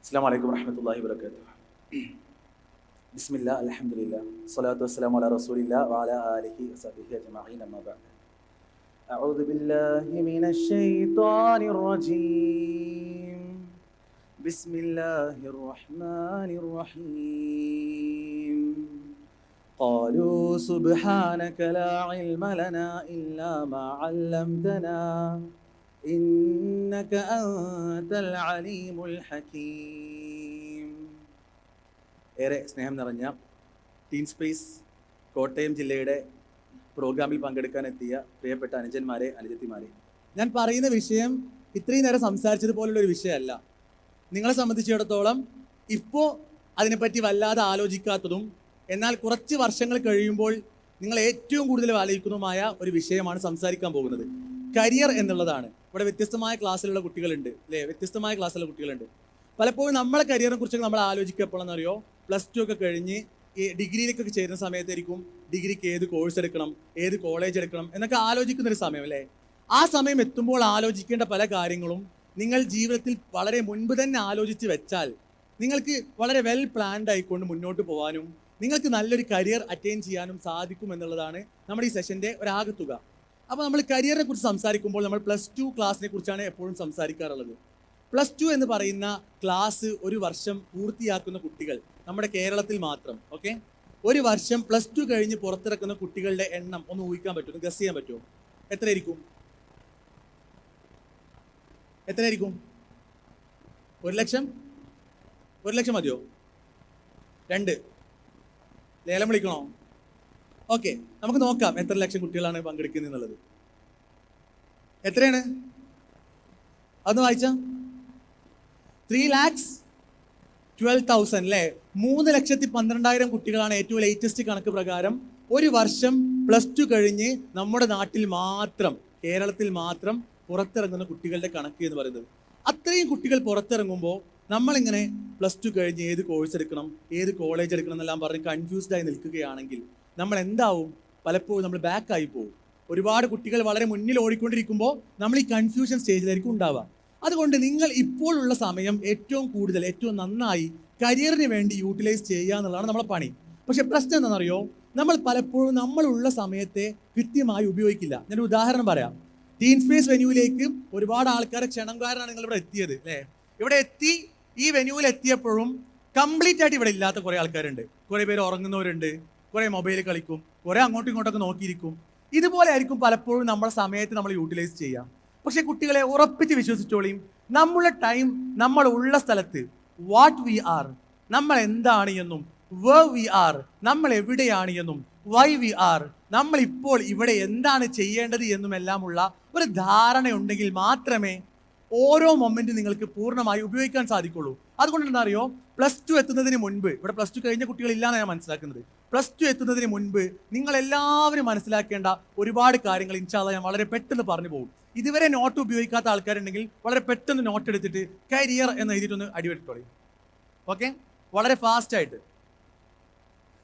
السلام عليكم ورحمة الله وبركاته. بسم الله الحمد لله الصلاة والسلام على رسول الله وعلى آله وصحبه أجمعين أما بعد. أعوذ بالله من الشيطان الرجيم. بسم الله الرحمن الرحيم. قالوا سبحانك لا علم لنا إلا ما علمتنا. إنك أنت العليم الحكيم ഏറെ സ്നേഹം നിറഞ്ഞ ടീൻ സ്പേസ് കോട്ടയം ജില്ലയുടെ പ്രോഗ്രാമിൽ പങ്കെടുക്കാൻ എത്തിയ പ്രിയപ്പെട്ട അനുജന്മാരെ അനുജത്തിമാരെ ഞാൻ പറയുന്ന വിഷയം ഇത്രയും നേരം സംസാരിച്ചതുപോലുള്ള ഒരു വിഷയമല്ല നിങ്ങളെ സംബന്ധിച്ചിടത്തോളം ഇപ്പോൾ അതിനെപ്പറ്റി വല്ലാതെ ആലോചിക്കാത്തതും എന്നാൽ കുറച്ച് വർഷങ്ങൾ കഴിയുമ്പോൾ നിങ്ങൾ ഏറ്റവും കൂടുതൽ ആലോചിക്കുന്നതുമായ ഒരു വിഷയമാണ് സംസാരിക്കാൻ പോകുന്നത് കരിയർ എന്നുള്ളതാണ് ഇവിടെ വ്യത്യസ്തമായ ക്ലാസ്സിലുള്ള കുട്ടികളുണ്ട് അല്ലേ? വ്യത്യസ്തമായ ക്ലാസ്സിലുള്ള കുട്ടികളുണ്ട്. പലപ്പോഴും നമ്മളെ കരിയറിനെ കുറിച്ചൊക്കെ നമ്മൾ ആലോചിക്കുക എപ്പോഴെന്നറിയോ പ്ലസ് ടു ഒക്കെ കഴിഞ്ഞ് ഈ ഡിഗ്രിയിലേക്കൊക്കെ ചേരുന്ന സമയത്തായിരിക്കും ഡിഗ്രിക്ക് ഏത് കോഴ്സ് എടുക്കണം ഏത് കോളേജ് എടുക്കണം എന്നൊക്കെ ആലോചിക്കുന്ന ഒരു സമയം അല്ലേ? ആ സമയം എത്തുമ്പോൾ ആലോചിക്കേണ്ട പല കാര്യങ്ങളും നിങ്ങൾ ജീവിതത്തിൽ വളരെ മുൻപ് തന്നെ ആലോചിച്ച് വെച്ചാൽ നിങ്ങൾക്ക് വളരെ വെൽ പ്ലാൻഡ് ആയിക്കൊണ്ട് മുന്നോട്ട് പോകാനും നിങ്ങൾക്ക് നല്ലൊരു കരിയർ അറ്റൈൻ ചെയ്യാനും സാധിക്കും എന്നുള്ളതാണ് നമ്മുടെ ഈ സെഷന്റെ ഒരാകത്തുക. അപ്പോൾ നമ്മൾ കരിയറിനെ കുറിച്ച് സംസാരിക്കുമ്പോൾ നമ്മൾ പ്ലസ് ടു ക്ലാസ്സിനെ കുറിച്ചാണ് എപ്പോഴും സംസാരിക്കാറുള്ളത്. പ്ലസ് ടു എന്ന് പറയുന്ന ക്ലാസ് ഒരു വർഷം പൂർത്തിയാക്കുന്ന കുട്ടികൾ നമ്മുടെ കേരളത്തിൽ മാത്രം ഓക്കെ ഒരു വർഷം പ്ലസ് ടു കഴിഞ്ഞ് പുറത്തിറക്കുന്ന കുട്ടികളുടെ എണ്ണം ഒന്ന് ഊഹിക്കാൻ പറ്റുമോ? ഗസ് ചെയ്യാൻ പറ്റുമോ? എത്രയായിരിക്കും? എത്രയായിരിക്കും? ഒരു ലക്ഷം? ഒരു ലക്ഷം മതിയോ? രണ്ട്. ലേലം വിളിക്കണോ? ഓക്കെ നമുക്ക് നോക്കാം എത്ര ലക്ഷം കുട്ടികളാണ് പങ്കെടുക്കുന്നത് എന്നുള്ളത് എത്രയാണ്? അതൊന്ന് വായിച്ച. ത്രീ ലാക്സ് ട്വൽവ് തൗസൻഡ് അല്ലേ മൂന്ന് ലക്ഷത്തി പന്ത്രണ്ടായിരം കുട്ടികളാണ് ഏറ്റവും ലേറ്റസ്റ്റ് കണക്ക് പ്രകാരം ഒരു വർഷം പ്ലസ് ടു കഴിഞ്ഞ് നമ്മുടെ നാട്ടിൽ മാത്രം കേരളത്തിൽ മാത്രം പുറത്തിറങ്ങുന്ന കുട്ടികളുടെ കണക്ക് എന്ന് പറയുന്നത്. അത്രയും കുട്ടികൾ പുറത്തിറങ്ങുമ്പോൾ നമ്മളിങ്ങനെ പ്ലസ് ടു കഴിഞ്ഞ് ഏത് കോഴ്സ് എടുക്കണം ഏത് കോളേജ് എടുക്കണം എന്നെല്ലാം പറഞ്ഞ് കൺഫ്യൂസ്ഡ് ആയി നിൽക്കുകയാണെങ്കിൽ നമ്മൾ എന്താവും പലപ്പോഴും നമ്മൾ ബാക്ക് ആയി പോകും. ഒരുപാട് കുട്ടികൾ വളരെ മുന്നിൽ ഓടിക്കൊണ്ടിരിക്കുമ്പോൾ നമ്മൾ ഈ കൺഫ്യൂഷൻ സ്റ്റേജിലായിരിക്കും ഉണ്ടാവുക. അതുകൊണ്ട് നിങ്ങൾ ഇപ്പോഴുള്ള സമയം ഏറ്റവും കൂടുതൽ ഏറ്റവും നന്നായി കരിയറിന് വേണ്ടി യൂട്ടിലൈസ് ചെയ്യുക എന്നുള്ളതാണ് നമ്മളെ പണി. പക്ഷെ പ്രശ്നം എന്താണെന്നറിയോ? നമ്മൾ പലപ്പോഴും നമ്മളുള്ള സമയത്തെ കൃത്യമായി ഉപയോഗിക്കില്ല. ഞാനൊരു ഉദാഹരണം പറയാം. ടീൻ സ്പേസ് വെന്യൂവിലേക്ക് ഒരുപാട് ആൾക്കാരെ ക്ഷണംകാരനാണ് നിങ്ങൾ ഇവിടെ എത്തിയത് അല്ലേ? ഇവിടെ എത്തി ഈ വെന്യൂവിൽ എത്തിയപ്പോഴും കംപ്ലീറ്റ് ആയിട്ട് ഇവിടെ ഇല്ലാത്ത കുറേ ആൾക്കാരുണ്ട്. കുറേ പേര് ഉറങ്ങുന്നവരുണ്ട്. കുറേ മൊബൈൽ കളിക്കും കുറേ അങ്ങോട്ടും ഇങ്ങോട്ടൊക്കെ നോക്കിയിരിക്കും. ഇതുപോലെ ആയിരിക്കും പലപ്പോഴും നമ്മുടെ സമയത്ത് നമ്മൾ യൂട്ടിലൈസ് ചെയ്യാം. പക്ഷേ കുട്ടികളെ ഉറപ്പിച്ച് വിശ്വസിച്ചോളിയും നമ്മുടെ ടൈം നമ്മൾ ഉള്ള സ്ഥലത്ത് വാട്ട് വി ആർ നമ്മൾ എന്താണ് എന്നും വേ വി ആർ നമ്മൾ എവിടെയാണ് എന്നും വൈ വി ആർ നമ്മൾ ഇപ്പോൾ ഇവിടെ എന്താണ് ചെയ്യേണ്ടത് എന്നുമെല്ലാമുള്ള ഒരു ധാരണ ഉണ്ടെങ്കിൽ മാത്രമേ ഓരോ മൊമെന്റ് നിങ്ങൾക്ക് പൂർണമായി ഉപയോഗിക്കാൻ സാധിക്കുള്ളൂ. അതുകൊണ്ട് എന്താ അറിയോ? പ്ലസ് ടു എത്തുന്നതിന് മുൻപ് ഇവിടെ പ്ലസ് ടു കഴിഞ്ഞ കുട്ടികൾ ഇല്ലാന്ന് ഞാൻ മനസ്സിലാക്കുന്നത്. പ്ലസ് ടു എത്തുന്നതിന് മുൻപ് നിങ്ങൾ എല്ലാവരും മനസ്സിലാക്കേണ്ട ഒരുപാട് കാര്യങ്ങൾ ഇൻഷാല്ല ഞാൻ വളരെ പെട്ടെന്ന് പറഞ്ഞു പോകും. ഇതുവരെ നോട്ട് ഉപയോഗിക്കാത്ത ആൾക്കാരുണ്ടെങ്കിൽ വളരെ പെട്ടെന്ന് നോട്ട് എടുത്തിട്ട് കരിയർ എന്ന് എഴുതിയിട്ടൊന്ന് അടിവെട്ടോളി ഓക്കെ വളരെ ഫാസ്റ്റ് ആയിട്ട്.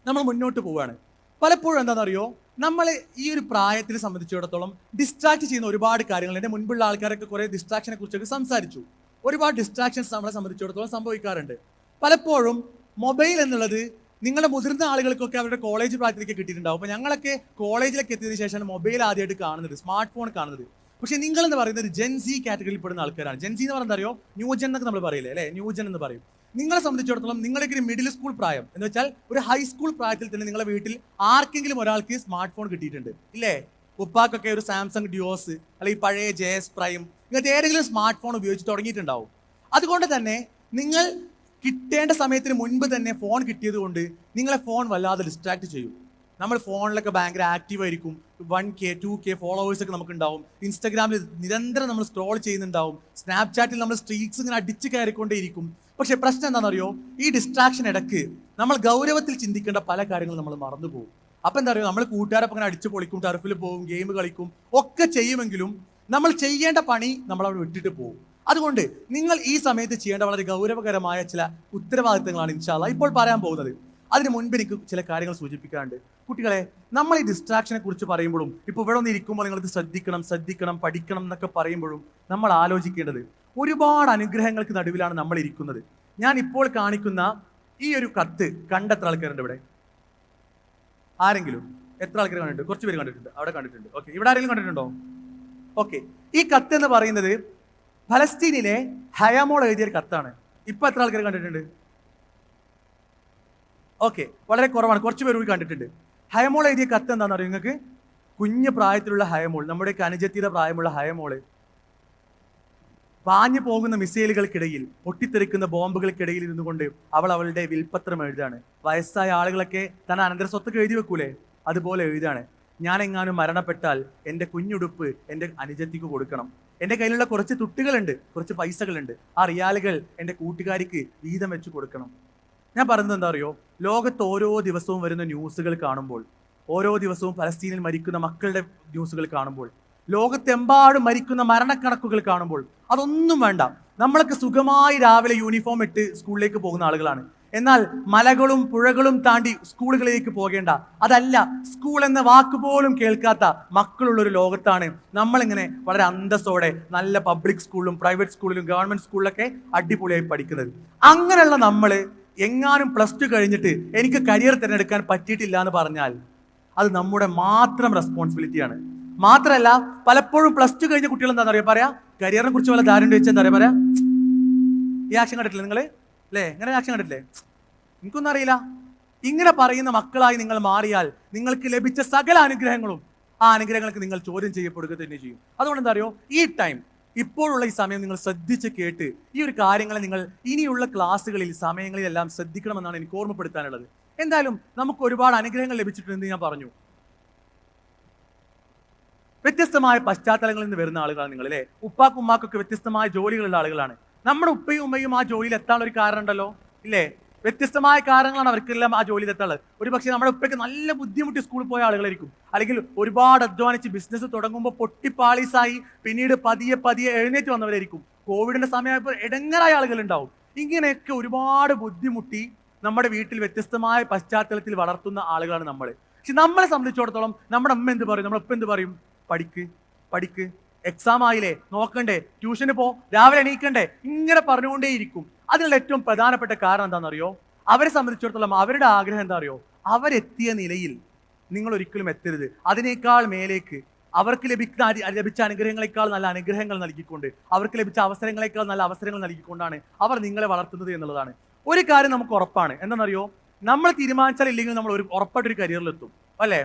നമ്മൾ മുന്നോട്ട് പോവുകയാണ്. പലപ്പോഴും എന്താണെന്നറിയോ? നമ്മൾ ഈ ഒരു പ്രായത്തിനെ സംബന്ധിച്ചിടത്തോളം ഡിസ്ട്രാക്ട് ചെയ്യുന്ന ഒരുപാട് കാര്യങ്ങൾ. എന്റെ മുൻപുള്ള ആൾക്കാരൊക്കെ കുറേ ഡിസ്ട്രാക്ഷനെ കുറിച്ചൊക്കെ സംസാരിച്ചു. ഒരുപാട് ഡിസ്ട്രാക്ഷൻസ് നമ്മളെ സംബന്ധിച്ചിടത്തോളം സംഭവിക്കാറുണ്ട്. പലപ്പോഴും മൊബൈൽ എന്നുള്ളത് നിങ്ങളുടെ മുതിർന്ന ആളുകൾക്കൊക്കെ അവരുടെ കോളേജ് പ്രായത്തിലേക്ക് കിട്ടിയിട്ടുണ്ടാവും. അപ്പോൾ ഞങ്ങളൊക്കെ കോളേജിലേക്ക് എത്തിയതിനു ശേഷമാണ് മൊബൈൽ ആദ്യമായിട്ട് കാണുന്നത് സ്മാർട്ട് ഫോൺ കാണുന്നത്. പക്ഷേ നിങ്ങൾ എന്ന് പറയുന്നത് ജെൻസി കാറ്റഗറിയിൽ പെടുന്ന ആൾക്കാരാണ്. ജെൻസി എന്ന് പറയുന്നത് അറിയോ ന്യൂജൻ എന്നൊക്കെ നമ്മൾ പറയില്ലേ അല്ലേ? ന്യൂജൻ എന്ന് പറയും. നിങ്ങളെ സംബന്ധിച്ചിടത്തോളം നിങ്ങളൊക്കെ ഒരു മിഡിൽ സ്കൂൾ പ്രായം എന്ന് വെച്ചാൽ ഒരു ഹൈസ്കൂൾ പ്രായത്തിൽ തന്നെ നിങ്ങളുടെ വീട്ടിൽ ആർക്കെങ്കിലും ഒരാൾക്ക് സ്മാർട്ട് ഫോൺ കിട്ടിയിട്ടുണ്ട്. ഇല്ലേ? ഉപ്പാക്കൊക്കെ ഒരു സാംസങ് ഡ്യൂസ് അല്ലെങ്കിൽ പഴയ ജെ എസ് പ്രൈം ഇങ്ങനത്തെ ഏതെങ്കിലും സ്മാർട്ട് ഫോൺ ഉപയോഗിച്ച് തുടങ്ങിയിട്ടുണ്ടാവും. അതുകൊണ്ട് തന്നെ നിങ്ങൾ കിട്ടേണ്ട സമയത്തിന് മുൻപ് തന്നെ ഫോൺ കിട്ടിയത് കൊണ്ട് നിങ്ങളെ ഫോൺ വല്ലാതെ ഡിസ്ട്രാക്ട് ചെയ്യും. നമ്മൾ ഫോണിലൊക്കെ ഭയങ്കര ആക്റ്റീവ് ആയിരിക്കും. One K two K followers ഒക്കെ നമുക്ക് ഉണ്ടാവും ഇൻസ്റ്റാഗ്രാമിൽ നിരന്തരം നമ്മൾ സ്ക്രോൾ ചെയ്യുന്നുണ്ടാവും. സ്നാപ്ചാറ്റിൽ നമ്മൾ സ്ട്രീക്സ് ഇങ്ങനെ അടിച്ച് കയറിക്കൊണ്ടേയിരിക്കും. പക്ഷേ പ്രശ്നം എന്താണെന്നറിയോ? ഈ ഡിസ്ട്രാക്ഷൻ ഇടയ്ക്ക് നമ്മൾ ഗൗരവത്തിൽ ചിന്തിക്കേണ്ട പല കാര്യങ്ങളും നമ്മൾ മറന്നു പോകും. അപ്പം എന്താ പറയുക? നമ്മൾ കൂട്ടുകാരൊപ്പം അങ്ങനെ അടിച്ച് പൊളിക്കും ടർഫിൽ പോകും ഗെയിം കളിക്കും ഒക്കെ ചെയ്യുമെങ്കിലും നമ്മൾ ചെയ്യേണ്ട പണി നമ്മൾ അവിടെ വിട്ടിട്ട് പോകും. അതുകൊണ്ട് നിങ്ങൾ ഈ സമയത്ത് ചെയ്യേണ്ട വളരെ ഗൗരവകരമായ ചില ഉത്തരവാദിത്തങ്ങളാണ് ഇൻഷാല്ല ഇപ്പോൾ പറയാൻ പോകുന്നത്. അതിന് മുൻപ് എനിക്ക് ചില കാര്യങ്ങൾ സൂചിപ്പിക്കാറുണ്ട് കുട്ടികളെ നമ്മൾ ഈ ഡിസ്ട്രാക്ഷനെ കുറിച്ച് പറയുമ്പോഴും ഇപ്പോൾ ഇവിടെ ഒന്ന് ഇരിക്കുമ്പോൾ നിങ്ങൾക്ക് ശ്രദ്ധിക്കണം ശ്രദ്ധിക്കണം പഠിക്കണം എന്നൊക്കെ പറയുമ്പോഴും നമ്മൾ ആലോചിക്കേണ്ടത് ഒരുപാട് അനുഗ്രഹങ്ങൾക്ക് നടുവിലാണ് നമ്മൾ ഇരിക്കുന്നത്. ഞാൻ ഇപ്പോൾ കാണിക്കുന്ന ഈ ഒരു കത്ത് കണ്ടെത്ര ആൾക്കാരുണ്ട് ഇവിടെ? ആരെങ്കിലും? എത്ര ആൾക്കാർ കണ്ടിട്ടുണ്ട്? കുറച്ച് പേര് കണ്ടിട്ടുണ്ട്. അവിടെ കണ്ടിട്ടുണ്ട്. ഓക്കെ ഇവിടെ ആരെങ്കിലും കണ്ടിട്ടുണ്ടോ? ഓക്കെ ഈ കത്ത് എന്ന് പറയുന്നത് ഫലസ്തീനിലെ ഹയാമോൾ എഴുതിയ ഒരു കത്താണ്. ഇപ്പൊ എത്ര ആൾക്കാർ കണ്ടിട്ടുണ്ട്? ഓക്കെ വളരെ കുറവാണ്. കുറച്ച് പേര് കൂടി കണ്ടിട്ടുണ്ട്. ഹയമോൾ എഴുതിയ കത്ത് എന്താണെന്ന് അറിയാം നിങ്ങൾക്ക്? കുഞ്ഞു പ്രായത്തിലുള്ള ഹയമോൾ നമ്മുടെ അനുജത്തിയുടെ പ്രായമുള്ള ഹയമോൾ പാഞ്ഞു പോകുന്ന മിസൈലുകൾക്കിടയിൽ പൊട്ടിത്തെറിക്കുന്ന ബോംബുകൾക്കിടയിൽ ഇരുന്നുകൊണ്ട് അവൾ അവളുടെ വിൽപത്രം എഴുതാണ്. വയസ്സായ ആളുകളൊക്കെ തന്നെ അനന്തര സ്വത്തൊക്കെ എഴുതി വെക്കൂലേ? അതുപോലെ എഴുതാണ്. ഞാൻ എങ്ങാനും മരണപ്പെട്ടാൽ എന്റെ കുഞ്ഞുടുപ്പ് എന്റെ അനുജത്തിക്ക് കൊടുക്കണം. എന്റെ കയ്യിലുള്ള കുറച്ച് തുട്ടുകളുണ്ട് കുറച്ച് പൈസകളുണ്ട്. ആ റിയാലുകൾ എന്റെ കൂട്ടുകാരിക്ക് വീതം വെച്ച് കൊടുക്കണം. ഞാൻ പറയുന്നത് എന്താ അറിയോ? ലോകത്ത് ഓരോ ദിവസവും വരുന്ന ന്യൂസുകൾ കാണുമ്പോൾ ഓരോ ദിവസവും പലസ്തീനിൽ മരിക്കുന്ന മക്കളുടെ ന്യൂസുകൾ കാണുമ്പോൾ ലോകത്തെമ്പാടും മരിക്കുന്ന മരണക്കണക്കുകൾ കാണുമ്പോൾ അതൊന്നും വേണ്ട. നമ്മളൊക്കെ സുഖമായി രാവിലെ യൂണിഫോം ഇട്ട് സ്കൂളിലേക്ക് പോകുന്ന ആളുകളാണ്. എന്നാൽ മലകളും പുഴകളും താണ്ടി സ്കൂളുകളിലേക്ക് പോകേണ്ട. അതല്ല സ്കൂൾ എന്ന വാക്ക് പോലും കേൾക്കാത്ത മക്കളുള്ള ഒരു ലോകത്താണ് നമ്മളിങ്ങനെ വളരെ അന്തസ്സോടെ നല്ല പബ്ലിക് സ്കൂളിലും പ്രൈവറ്റ് സ്കൂളിലും ഗവൺമെന്റ് സ്കൂളിലൊക്കെ അടിപൊളിയായി പഠിക്കുന്നത്. അങ്ങനെയുള്ള നമ്മൾ എങ്ങാനും പ്ലസ് ടു കഴിഞ്ഞിട്ട് എനിക്ക് കരിയർ തിരഞ്ഞെടുക്കാൻ പറ്റിയിട്ടില്ല എന്ന് പറഞ്ഞാൽ അത് നമ്മുടെ മാത്രം റെസ്പോൺസിബിലിറ്റിയാണ് മാത്രമല്ല പലപ്പോഴും പ്ലസ് ടു കഴിഞ്ഞ കുട്ടികൾ എന്താ പറയുക പറയാ കരിയറിനെ കുറിച്ച് വല്ല ധാരണ വെച്ചാൽ എന്താ പറയാ ഈ ആക്ഷൻ കണ്ടിട്ടില്ലേ നിങ്ങൾ അല്ലേ ഇങ്ങനെ ആക്ഷൻ കണ്ടിട്ടില്ലേ? എനിക്കൊന്നും അറിയില്ല ഇങ്ങനെ പറയുന്ന മക്കളായി നിങ്ങൾ മാറിയാൽ നിങ്ങൾക്ക് ലഭിച്ച സകല അനുഗ്രഹങ്ങളും ആ അനുഗ്രഹങ്ങൾക്ക് നിങ്ങൾ ചോദ്യം ചെയ്യപ്പെടുക തന്നെ ചെയ്യും. അതുകൊണ്ട് എന്താ അറിയോ? ഈ ടൈം ഇപ്പോഴുള്ള ഈ സമയം നിങ്ങൾ ശ്രദ്ധിച്ച് കേട്ട് ഈ ഒരു കാര്യങ്ങളെ നിങ്ങൾ ഇനിയുള്ള ക്ലാസ്സുകളിൽ സമയങ്ങളിലെല്ലാം ശ്രദ്ധിക്കണമെന്നാണ് എനിക്ക് ഓർമ്മപ്പെടുത്താനുള്ളത്. എന്തായാലും നമുക്ക് ഒരുപാട് അനുഗ്രഹങ്ങൾ ലഭിച്ചിട്ടുണ്ടെന്ന് ഞാൻ പറഞ്ഞു. വ്യത്യസ്തമായ പശ്ചാത്തലങ്ങളിൽ നിന്ന് വരുന്ന ആളുകളാണ് നിങ്ങൾ അല്ലേ? ഉപ്പാക്കും ഉമ്മാക്കൊക്കെ വ്യത്യസ്തമായ ജോലികളുള്ള ആളുകളാണ്. നമ്മുടെ ഉപ്പയും ഉമ്മയും ആ ജോലിയിൽ എത്താനുള്ള ഒരു കാരണം ഉണ്ടല്ലോ ഇല്ലേ? വ്യത്യസ്തമായ കാരണങ്ങളാണ് അവർക്കെല്ലാം ആ ജോലി എത്താനുള്ളത് ഒരു പക്ഷേ നമ്മുടെ ഉപ്പയ്ക്ക് നല്ല ബുദ്ധിമുട്ടി സ്കൂളിൽ പോയ ആളുകളായിരിക്കും. അല്ലെങ്കിൽ ഒരുപാട് അധ്വാനിച്ച് ബിസിനസ് തുടങ്ങുമ്പോൾ പൊട്ടിപ്പാളീസായി പിന്നീട് പതിയെ പതിയെ എഴുന്നേറ്റ് വന്നവരായിരിക്കും. കോവിഡിന്റെ സമയമായപ്പോൾ ഇടങ്ങറായ ആളുകൾ ഉണ്ടാവും ഇങ്ങനെയൊക്കെ ഒരുപാട് ബുദ്ധിമുട്ടി നമ്മുടെ വീട്ടിൽ വ്യത്യസ്തമായ പശ്ചാത്തലത്തിൽ വളർത്തുന്ന ആളുകളാണ് നമ്മൾ പക്ഷെ നമ്മളെ സംബന്ധിച്ചിടത്തോളം നമ്മുടെ അമ്മ എന്ത് പറയും? നമ്മുടെ ഉപ്പ എന്ത് പറയും? പഠിക്ക് പഠിക്ക്. എക്സാം ആയില്ലേ? നോക്കണ്ടേ. ട്യൂഷന് പോ. രാവിലെ എണീക്കണ്ടേ? ഇങ്ങനെ പറഞ്ഞുകൊണ്ടേയിരിക്കും. അതിനുള്ള ഏറ്റവും പ്രധാനപ്പെട്ട കാരണം എന്താണെന്നറിയോ? അവരെ സംബന്ധിച്ചിടത്തോളം അവരുടെ ആഗ്രഹം എന്താ അറിയോ അവരെത്തിയ നിലയിൽ നിങ്ങൾ ഒരിക്കലും എത്തരുത്. അതിനേക്കാൾ മേലേക്ക് അവർക്ക് ലഭിക്കുന്ന ലഭിച്ച അനുഗ്രഹങ്ങളെക്കാൾ നല്ല അനുഗ്രഹങ്ങൾ നൽകിക്കൊണ്ട് അവർക്ക് ലഭിച്ച അവസരങ്ങളെക്കാൾ നല്ല അവസരങ്ങൾ നൽകിക്കൊണ്ടാണ് അവർ നിങ്ങളെ വളർത്തുന്നത് എന്നുള്ളതാണ്. ഒരു കാര്യം നമുക്ക് ഉറപ്പാണ്. എന്താണെന്നറിയോ? നമ്മൾ തീരുമാനിച്ചാൽ ഇല്ലെങ്കിൽ നമ്മൾ ഒരു ഉറപ്പായിട്ടൊരു കരിയറിലെത്തും അല്ലേ?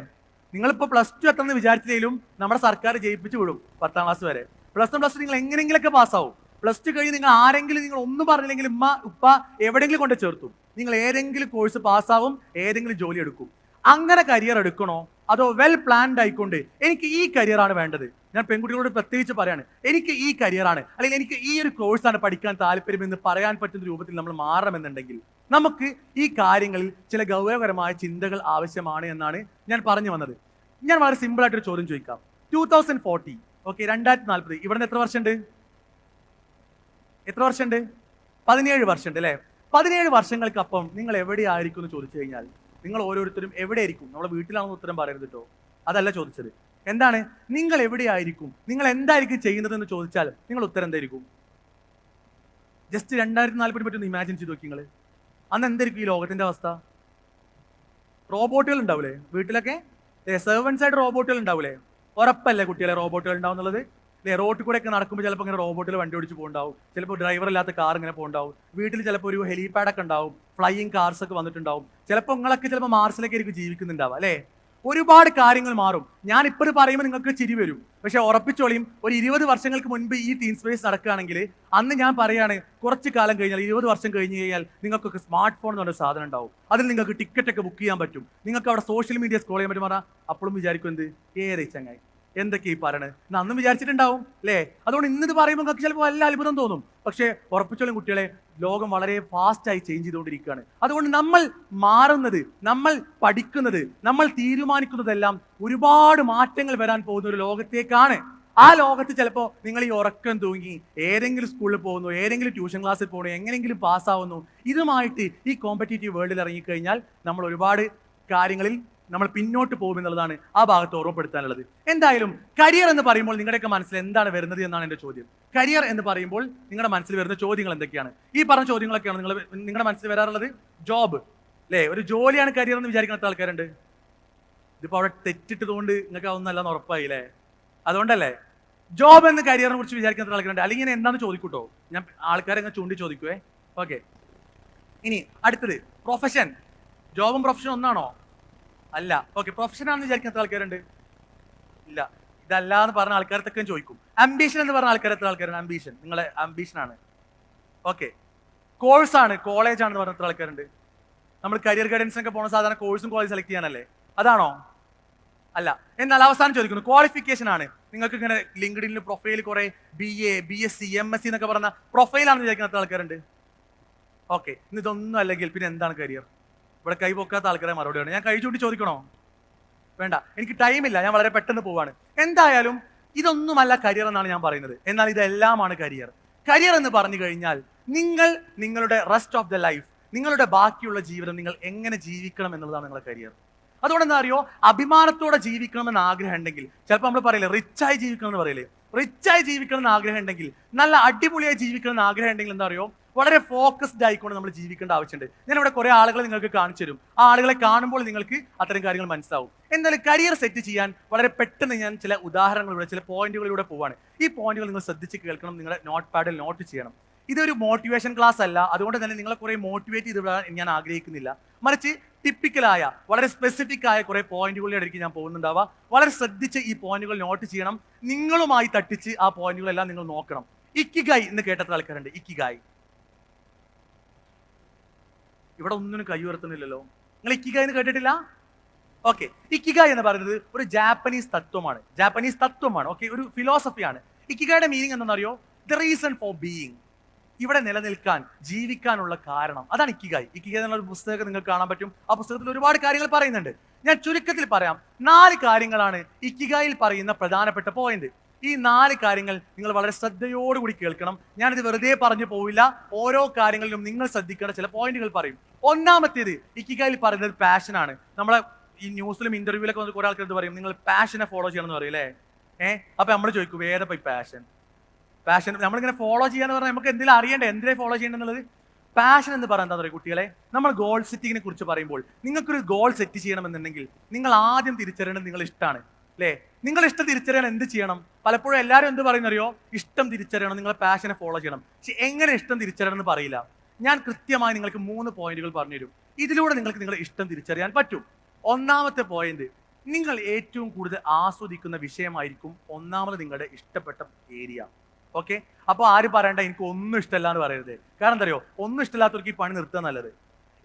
നിങ്ങളിപ്പോൾ പ്ലസ് ടു എത്തണമെന്ന് വിചാരിച്ചില്ലെങ്കിലും നമ്മുടെ സർക്കാർ ജയിപ്പിച്ചു വിടും പത്താം ക്ലാസ് വരെ. പ്ലസ് വൺ പ്ലസ് ടു നിങ്ങൾ എങ്ങനെയെങ്കിലൊക്കെ പാസ്സാവും പ്ലസ് ടു കഴിഞ്ഞ് നിങ്ങൾ ആരെങ്കിലും നിങ്ങൾ ഒന്നും പറഞ്ഞില്ലെങ്കിൽ ഉമ്മ ഉപ്പ എവിടെയെങ്കിലും കൊണ്ട് ചേർത്തു. നിങ്ങൾ ഏതെങ്കിലും കോഴ്സ് പാസ്സാവും ഏതെങ്കിലും ജോലി എടുക്കും. അങ്ങനെ കരിയർ എടുക്കണോ? അതോ വെൽ പ്ലാൻഡ് ആയിക്കൊണ്ട് എനിക്ക് ഈ കരിയറാണ് വേണ്ടത്? ഞാൻ പെൺകുട്ടികളോട് പ്രത്യേകിച്ച് പറയാണ് എനിക്ക് ഈ കരിയറാണ് അല്ലെങ്കിൽ എനിക്ക് ഈ ഒരു കോഴ്സാണ് പഠിക്കാൻ താല്പര്യം എന്ന് പറയാൻ പറ്റുന്ന രൂപത്തിൽ നമ്മൾ മാറണമെന്നുണ്ടെങ്കിൽ നമുക്ക് ഈ കാര്യങ്ങളിൽ ചില ഗൗരവകരമായ ചിന്തകൾ ആവശ്യമാണ് എന്നാണ് ഞാൻ പറഞ്ഞു വന്നത്. ഞാൻ വളരെ സിമ്പിൾ ആയിട്ടൊരു ചോദ്യം ചോദിക്കാം. ടൂ തൗസൻഡ് ഫോർട്ടി ഓക്കെ രണ്ടായിരത്തി നാൽപ്പത് ഇവിടെ എത്ര വർഷമുണ്ട്? എത്ര വർഷമുണ്ട്? പതിനേഴ് വർഷമുണ്ട് അല്ലേ? പതിനേഴ് വർഷങ്ങൾക്കപ്പം നിങ്ങൾ എവിടെയായിരിക്കും എന്ന് ചോദിച്ചു കഴിഞ്ഞാൽ നിങ്ങൾ ഓരോരുത്തരും എവിടെ ആയിരിക്കും നമ്മളെ വീട്ടിലാണെന്ന് ഉത്തരം പറയരുത് കേട്ടോ അതല്ല ചോദിച്ചത്. എന്താണ്? നിങ്ങൾ എവിടെയായിരിക്കും? നിങ്ങൾ എന്തായിരിക്കും ചെയ്യുന്നതെന്ന് ചോദിച്ചാൽ നിങ്ങൾ ഉത്തരം എന്തായിരിക്കും? ജസ്റ്റ് രണ്ടായിരത്തി നാൽപ്പതിനെ പറ്റി ഒന്ന് ഇമാജിൻ ചെയ്ത് നോക്കി നിങ്ങൾ അന്ന് എന്തായിരിക്കും ഈ ലോകത്തിന്റെ അവസ്ഥ? റോബോട്ടുകൾ ഉണ്ടാവില്ലേ വീട്ടിലൊക്കെ? സെർവൻസ് ആയിട്ട് റോബോട്ടുകൾ ഉണ്ടാവില്ലേ ഉറപ്പല്ലേ കുട്ടികളെ റോബോട്ടുകൾ ഉണ്ടാവുന്നുള്ളത്? റോട്ടിൽ കൂടെ ഒക്കെ നടക്കുമ്പോൾ ചിലപ്പോൾ ഇങ്ങനെ റോബോട്ടിൽ വണ്ടി ഓടിച്ച് പോകണ്ടാവും ചിലപ്പോൾ ഡ്രൈവർ ഇല്ലാത്ത കാർ ഇങ്ങനെ പോകണ്ടാവും വീട്ടിൽ ചിലപ്പോൾ ഒരു ഹെലിപാഡ് ഒക്കെ ഉണ്ടാവും. ഫ്ലൈയിങ് കാർസ് ഒക്കെ വന്നിട്ടുണ്ടാവും. ചിലപ്പോൾ നിങ്ങളൊക്കെ ചിലപ്പോൾ മാർസിലൊക്കെ ആയിരിക്കും ജീവിക്കുന്നുണ്ടാവും അല്ലേ? ഒരുപാട് കാര്യങ്ങൾ മാറും. ഞാൻ ഇപ്പോൾ പറയുമ്പോൾ നിങ്ങൾക്ക് ചിരി വരും. പക്ഷെ ഉറപ്പിച്ചോളിയും ഒരു ഇരുപത് വർഷങ്ങൾക്ക് മുൻപ് ഈ ടീം സ്പേസ് നടക്കുകയാണെങ്കിൽ അന്ന് ഞാൻ പറയാണ് കുറച്ച് കാലം കഴിഞ്ഞാൽ ഇരുപത് വർഷം കഴിഞ്ഞ് കഴിഞ്ഞാൽ നിങ്ങൾക്കൊക്കെ സ്മാർട്ട് ഫോൺ എന്ന് സാധനം ഉണ്ടാവും. അതിൽ നിങ്ങൾക്ക് ടിക്കറ്റ് ഒക്കെ ബുക്ക് ചെയ്യാൻ പറ്റും. നിങ്ങൾക്ക് അവിടെ സോഷ്യൽ മീഡിയ സ്ക്രോൾ ചെയ്യാൻ പറ്റും പറഞ്ഞാൽ അപ്പോഴും വിചാരിക്കും എന്ത്? ഏറെ ചങ്ങായി. എന്തൊക്കെ ഈ പറയണത് എന്ന് അന്നും വിചാരിച്ചിട്ടുണ്ടാവും അല്ലേ? അതുകൊണ്ട് ഇന്നിത് പറയുമ്പോൾ നിങ്ങൾക്ക് ചിലപ്പോൾ വല്ല അത്ഭുതം തോന്നും. പക്ഷേ ഉറപ്പിച്ചോളും കുട്ടികളെ ലോകം വളരെ ഫാസ്റ്റായി ചേഞ്ച് ചെയ്തുകൊണ്ടിരിക്കുകയാണ്. അതുകൊണ്ട് നമ്മൾ മാറുന്നത് നമ്മൾ പഠിക്കുന്നത് നമ്മൾ തീരുമാനിക്കുന്നതെല്ലാം ഒരുപാട് മാറ്റങ്ങൾ വരാൻ പോകുന്ന ഒരു ലോകത്തേക്കാണ്. ആ ലോകത്ത് ചിലപ്പോൾ നിങ്ങൾ ഈ ഉറക്കം തൂങ്ങി ഏതെങ്കിലും സ്കൂളിൽ പോകുന്നു ഏതെങ്കിലും ട്യൂഷൻ ക്ലാസ്സിൽ പോകുന്നു എങ്ങനെയെങ്കിലും പാസ്സാവുന്നു ഇതുമായിട്ട് ഈ കോമ്പറ്റേറ്റീവ് വേൾഡിൽ ഇറങ്ങിക്കഴിഞ്ഞാൽ നമ്മൾ ഒരുപാട് കാര്യങ്ങളിൽ നമ്മൾ പിന്നോട്ട് പോകും എന്നുള്ളതാണ് ആ ഭാഗത്ത് ഓർമ്മപ്പെടുത്താനുള്ളത്. എന്തായാലും കരിയർ എന്ന് പറയുമ്പോൾ നിങ്ങളുടെയൊക്കെ മനസ്സിൽ എന്താണ് വരുന്നത് എന്നാണ് എന്റെ ചോദ്യം. കരിയർ എന്ന് പറയുമ്പോൾ നിങ്ങളുടെ മനസ്സിൽ വരുന്ന ചോദ്യങ്ങൾ എന്തൊക്കെയാണ്? ഈ പറഞ്ഞ ചോദ്യങ്ങളൊക്കെയാണ് നിങ്ങൾ നിങ്ങളുടെ മനസ്സിൽ വരാറുള്ളത്? ജോബ് അല്ലേ ഒരു ജോലിയാണ് കരിയർ എന്ന് വിചാരിക്കുന്ന ആൾക്കാരുണ്ട്. ഇതിപ്പോൾ അവിടെ തെറ്റിട്ടതുകൊണ്ട് നിങ്ങൾക്ക് അതൊന്നല്ലെന്ന് ഉറപ്പായില്ലേ അതുകൊണ്ടല്ലേ? ജോബ് എന്ന കരിയറിനെ കുറിച്ച് വിചാരിക്കുന്ന ആൾക്കാരുണ്ട്. അല്ലെങ്കിൽ ഞാൻ എന്താണെന്ന് ചോദിക്കൂട്ടോ? ഞാൻ ആൾക്കാരെ അങ്ങ് ചൂണ്ടി ചോദിക്കുവേ. ഓക്കെ ഇനി അടുത്തത്. പ്രൊഫഷൻ ജോബും പ്രൊഫഷനും ഒന്നാണോ? അല്ല. ഓക്കെ പ്രൊഫഷൻ ആണെന്ന് വിചാരിക്കുന്ന ആൾക്കാരുണ്ട്? ഇല്ല. ഇതല്ല എന്ന് പറഞ്ഞ ആൾക്കാരത്തൊക്കെ ചോദിക്കും. അംബീഷൻ എന്ന് പറഞ്ഞ ആൾക്കാർ എത്ര ആൾക്കാരാണ് അംബീഷൻ നിങ്ങളെ അംബീഷൻ ആണ്. ഓക്കെ കോഴ്സാണ് കോളേജ് ആണെന്ന് പറഞ്ഞ എത്ര ആൾക്കാരുണ്ട്? നമ്മൾ കരിയർ ഗൈഡൻസ് ഒക്കെ പോണ സാധാരണ കോഴ്സും കോളേജ് സെലക്ട് ചെയ്യാനല്ലേ? അതാണോ? അല്ല. എന്നാൽ അവസാനം ചോദിക്കുന്നു. ക്വാളിഫിക്കേഷൻ ആണ്. നിങ്ങൾക്ക് ഇങ്ങനെ ലിങ്ക്ഡിനിൽ പ്രൊഫൈൽ കുറെ B A B S C M S C എന്നൊക്കെ പറഞ്ഞ പ്രൊഫൈലാണെന്ന് വിചാരിക്കുന്ന എത്ര ആൾക്കാരുണ്ട്? ഓക്കെ ഇതൊന്നും അല്ലെങ്കിൽ പിന്നെ എന്താണ് കരിയർ ഇവിടെ കൈ പൊക്കാത്ത ആൾക്കാരെ മറുപടിയാണ് ഞാൻ കൈ ചൂണ്ടി ചോദിക്കണോ? വേണ്ട. എനിക്ക് ടൈമില്ല ഞാൻ വളരെ പെട്ടെന്ന് പോവാണ്. എന്തായാലും ഇതൊന്നുമല്ല കരിയർ എന്നാണ് ഞാൻ പറയുന്നത്. എന്നാൽ ഇതെല്ലാമാണ് കരിയർ കരിയർ എന്ന് പറഞ്ഞു കഴിഞ്ഞാൽ നിങ്ങൾ നിങ്ങളുടെ റെസ്റ്റ് ഓഫ് ദ ലൈഫ് നിങ്ങളുടെ ബാക്കിയുള്ള ജീവിതം നിങ്ങൾ എങ്ങനെ ജീവിക്കണം എന്നുള്ളതാണ് നിങ്ങളുടെ കരിയർ അതുകൊണ്ട് എന്താ അറിയോ? അഭിമാനത്തോടെ ജീവിക്കണം എന്ന് ആഗ്രഹം ഉണ്ടെങ്കിൽ ചിലപ്പോൾ നമ്മൾ പറയില്ലേ റിച്ചായി ജീവിക്കണം എന്ന് പറയില്ലേ? റിച്ചായി ജീവിക്കണം എന്ന് ആഗ്രഹം ഉണ്ടെങ്കിൽ നല്ല അടിപൊളിയായി ജീവിക്കണം എന്ന് ആഗ്രഹം ഉണ്ടെങ്കിൽ എന്താ അറിയോ? വളരെ ഫോക്കസ്ഡ് ആയിക്കൊണ്ട് നമ്മൾ ജീവിക്കേണ്ട ആവശ്യമുണ്ട്. ഞാൻ ഇവിടെ കുറെ ആളുകളെ നിങ്ങൾക്ക് കാണിച്ചു തരും. ആ ആളുകളെ കാണുമ്പോൾ നിങ്ങൾക്ക് അത്തരം കാര്യങ്ങൾ മനസ്സിലാവും. എന്തായാലും കരിയർ സെറ്റ് ചെയ്യാൻ വളരെ പെട്ടെന്ന് ഞാൻ ചില ഉദാഹരണങ്ങളിലൂടെ ചില പോയിന്റുകളിലൂടെ പോവാണ്. ഈ പോയിന്റുകൾ നിങ്ങൾ ശ്രദ്ധിച്ച് കേൾക്കണം നിങ്ങളുടെ നോട്ട് പാഡിൽ നോട്ട് ചെയ്യണം. ഇതൊരു മോട്ടിവേഷൻ ക്ലാസ് അല്ല. അതുകൊണ്ട് തന്നെ നിങ്ങളെ കുറെ മോട്ടിവേറ്റ് ചെയ്ത് വിടാൻ ഞാൻ ആഗ്രഹിക്കുന്നില്ല. മറിച്ച് ടിപ്പിക്കലായ വളരെ സ്പെസിഫിക് ആയ കുറെ പോയിന്റുകളിലേക്ക് ഞാൻ പോകുന്നുണ്ടാവുക വളരെ ശ്രദ്ധിച്ച് ഈ പോയിന്റുകൾ നോട്ട് ചെയ്യണം. നിങ്ങളുമായി തട്ടിച്ച് ആ പോയിന്റുകളെല്ലാം നിങ്ങൾ നോക്കണം. ഇക്കിഗായ് എന്ന് കേട്ടത്ര ആൾക്കാരുണ്ട്. ഇക്കിഗായ്. ഇവിടെ ഒന്നിനും കൈ ഉയർത്തുന്നില്ലല്ലോ. നിങ്ങൾ ഇക്കിഗായ് എന്ന് കേട്ടിട്ടില്ല? ഓക്കെ ഇക്കിഗായ് എന്ന് പറയുന്നത് ഒരു ജാപ്പനീസ് തത്വമാണ്. ജാപ്പനീസ് തത്വമാണ്. ഓക്കെ ഒരു ഫിലോസഫിയാണ് ഇക്കിഗായുടെ മീനിങ് എന്താണെന്നറിയോ ദ റീസൺ ഫോർ ബീയിങ് ഇവിടെ നിലനിൽക്കാൻ ജീവിക്കാനുള്ള കാരണം. അതാണ് ഇക്കിഗായി. ഇക്കിഗായ് എന്നുള്ള പുസ്തകം നിങ്ങൾക്ക് കാണാൻ പറ്റും. ആ പുസ്തകത്തിൽ ഒരുപാട് കാര്യങ്ങൾ പറയുന്നുണ്ട്. ഞാൻ ചുരുക്കത്തിൽ പറയാം. നാല് കാര്യങ്ങളാണ് ഇക്കിഗായിൽ പറയുന്ന പ്രധാനപ്പെട്ട പോയിന്റ് ഈ നാല് കാര്യങ്ങൾ നിങ്ങൾ വളരെ ശ്രദ്ധയോടുകൂടി കേൾക്കണം. ഞാനിത് വെറുതെ പറഞ്ഞു പോവില്ല. ഓരോ കാര്യങ്ങളിലും നിങ്ങൾ ശ്രദ്ധിക്കേണ്ട ചില പോയിന്റുകൾ പറയും. ഒന്നാമത്തേത് ഇക്കിഗായിൽ പറയുന്നത് പാഷനാണ് നമ്മളെ ഈ ന്യൂസിലും ഇന്റർവ്യൂലൊക്കെ വന്ന് കുറെ ആൾക്കാർ പറയും? നിങ്ങൾ പാഷനെ ഫോളോ ചെയ്യണം എന്ന് പറയും അല്ലേ? ഏഹ് അപ്പൊ നമ്മൾ ചോദിക്കും വേറെ ഈ പാഷൻ പാഷൻ നമ്മളിങ്ങനെ ഫോളോ ചെയ്യാന്ന് പറഞ്ഞാൽ നമുക്ക് എന്തെങ്കിലും അറിയണ്ടേ? എന്തിനെ ഫോളോ ചെയ്യേണ്ടത് പാഷൻ എന്ന് പറയുന്നത് എന്താ പറയുക കുട്ടികളെ? നമ്മൾ ഗോൾ സെറ്റിങ്ങിനെ കുറിച്ച് പറയുമ്പോൾ നിങ്ങൾക്കൊരു ഗോൾ സെറ്റ് ചെയ്യണമെന്നുണ്ടെങ്കിൽ നിങ്ങൾ ആദ്യം തിരിച്ചറിയേണ്ടത് നിങ്ങൾ ഇഷ്ടമാണ് അല്ലേ നിങ്ങൾ ഇഷ്ടം തിരിച്ചറിയാൻ എന്ത് ചെയ്യണം? പലപ്പോഴും എല്ലാവരും എന്ത് പറയുന്നറിയോ? ഇഷ്ടം തിരിച്ചറിയണം നിങ്ങളെ പാഷനെ ഫോളോ ചെയ്യണം. പക്ഷെ എങ്ങനെ ഇഷ്ടം തിരിച്ചറിയണം എന്ന് പറയില്ല. ഞാൻ കൃത്യമായി നിങ്ങൾക്ക് മൂന്ന് പോയിന്റുകൾ പറഞ്ഞുതരും. ഇതിലൂടെ നിങ്ങൾക്ക് നിങ്ങളുടെ ഇഷ്ടം തിരിച്ചറിയാൻ പറ്റും. ഒന്നാമത്തെ പോയിന്റ് നിങ്ങൾ ഏറ്റവും കൂടുതൽ ആസ്വദിക്കുന്ന വിഷയമായിരിക്കും ഒന്നാമത് നിങ്ങളുടെ ഇഷ്ടപ്പെട്ട ഏരിയ ഓക്കെ അപ്പോൾ ആര് പറയണ്ട? എനിക്ക് ഒന്നും ഇഷ്ടമല്ല എന്ന് പറയരുത്. കാരണം എന്താ അറിയോ? ഒന്നും ഇഷ്ടമില്ലാത്തവർക്ക് ഈ പണി നിർത്തുക നല്ലത്.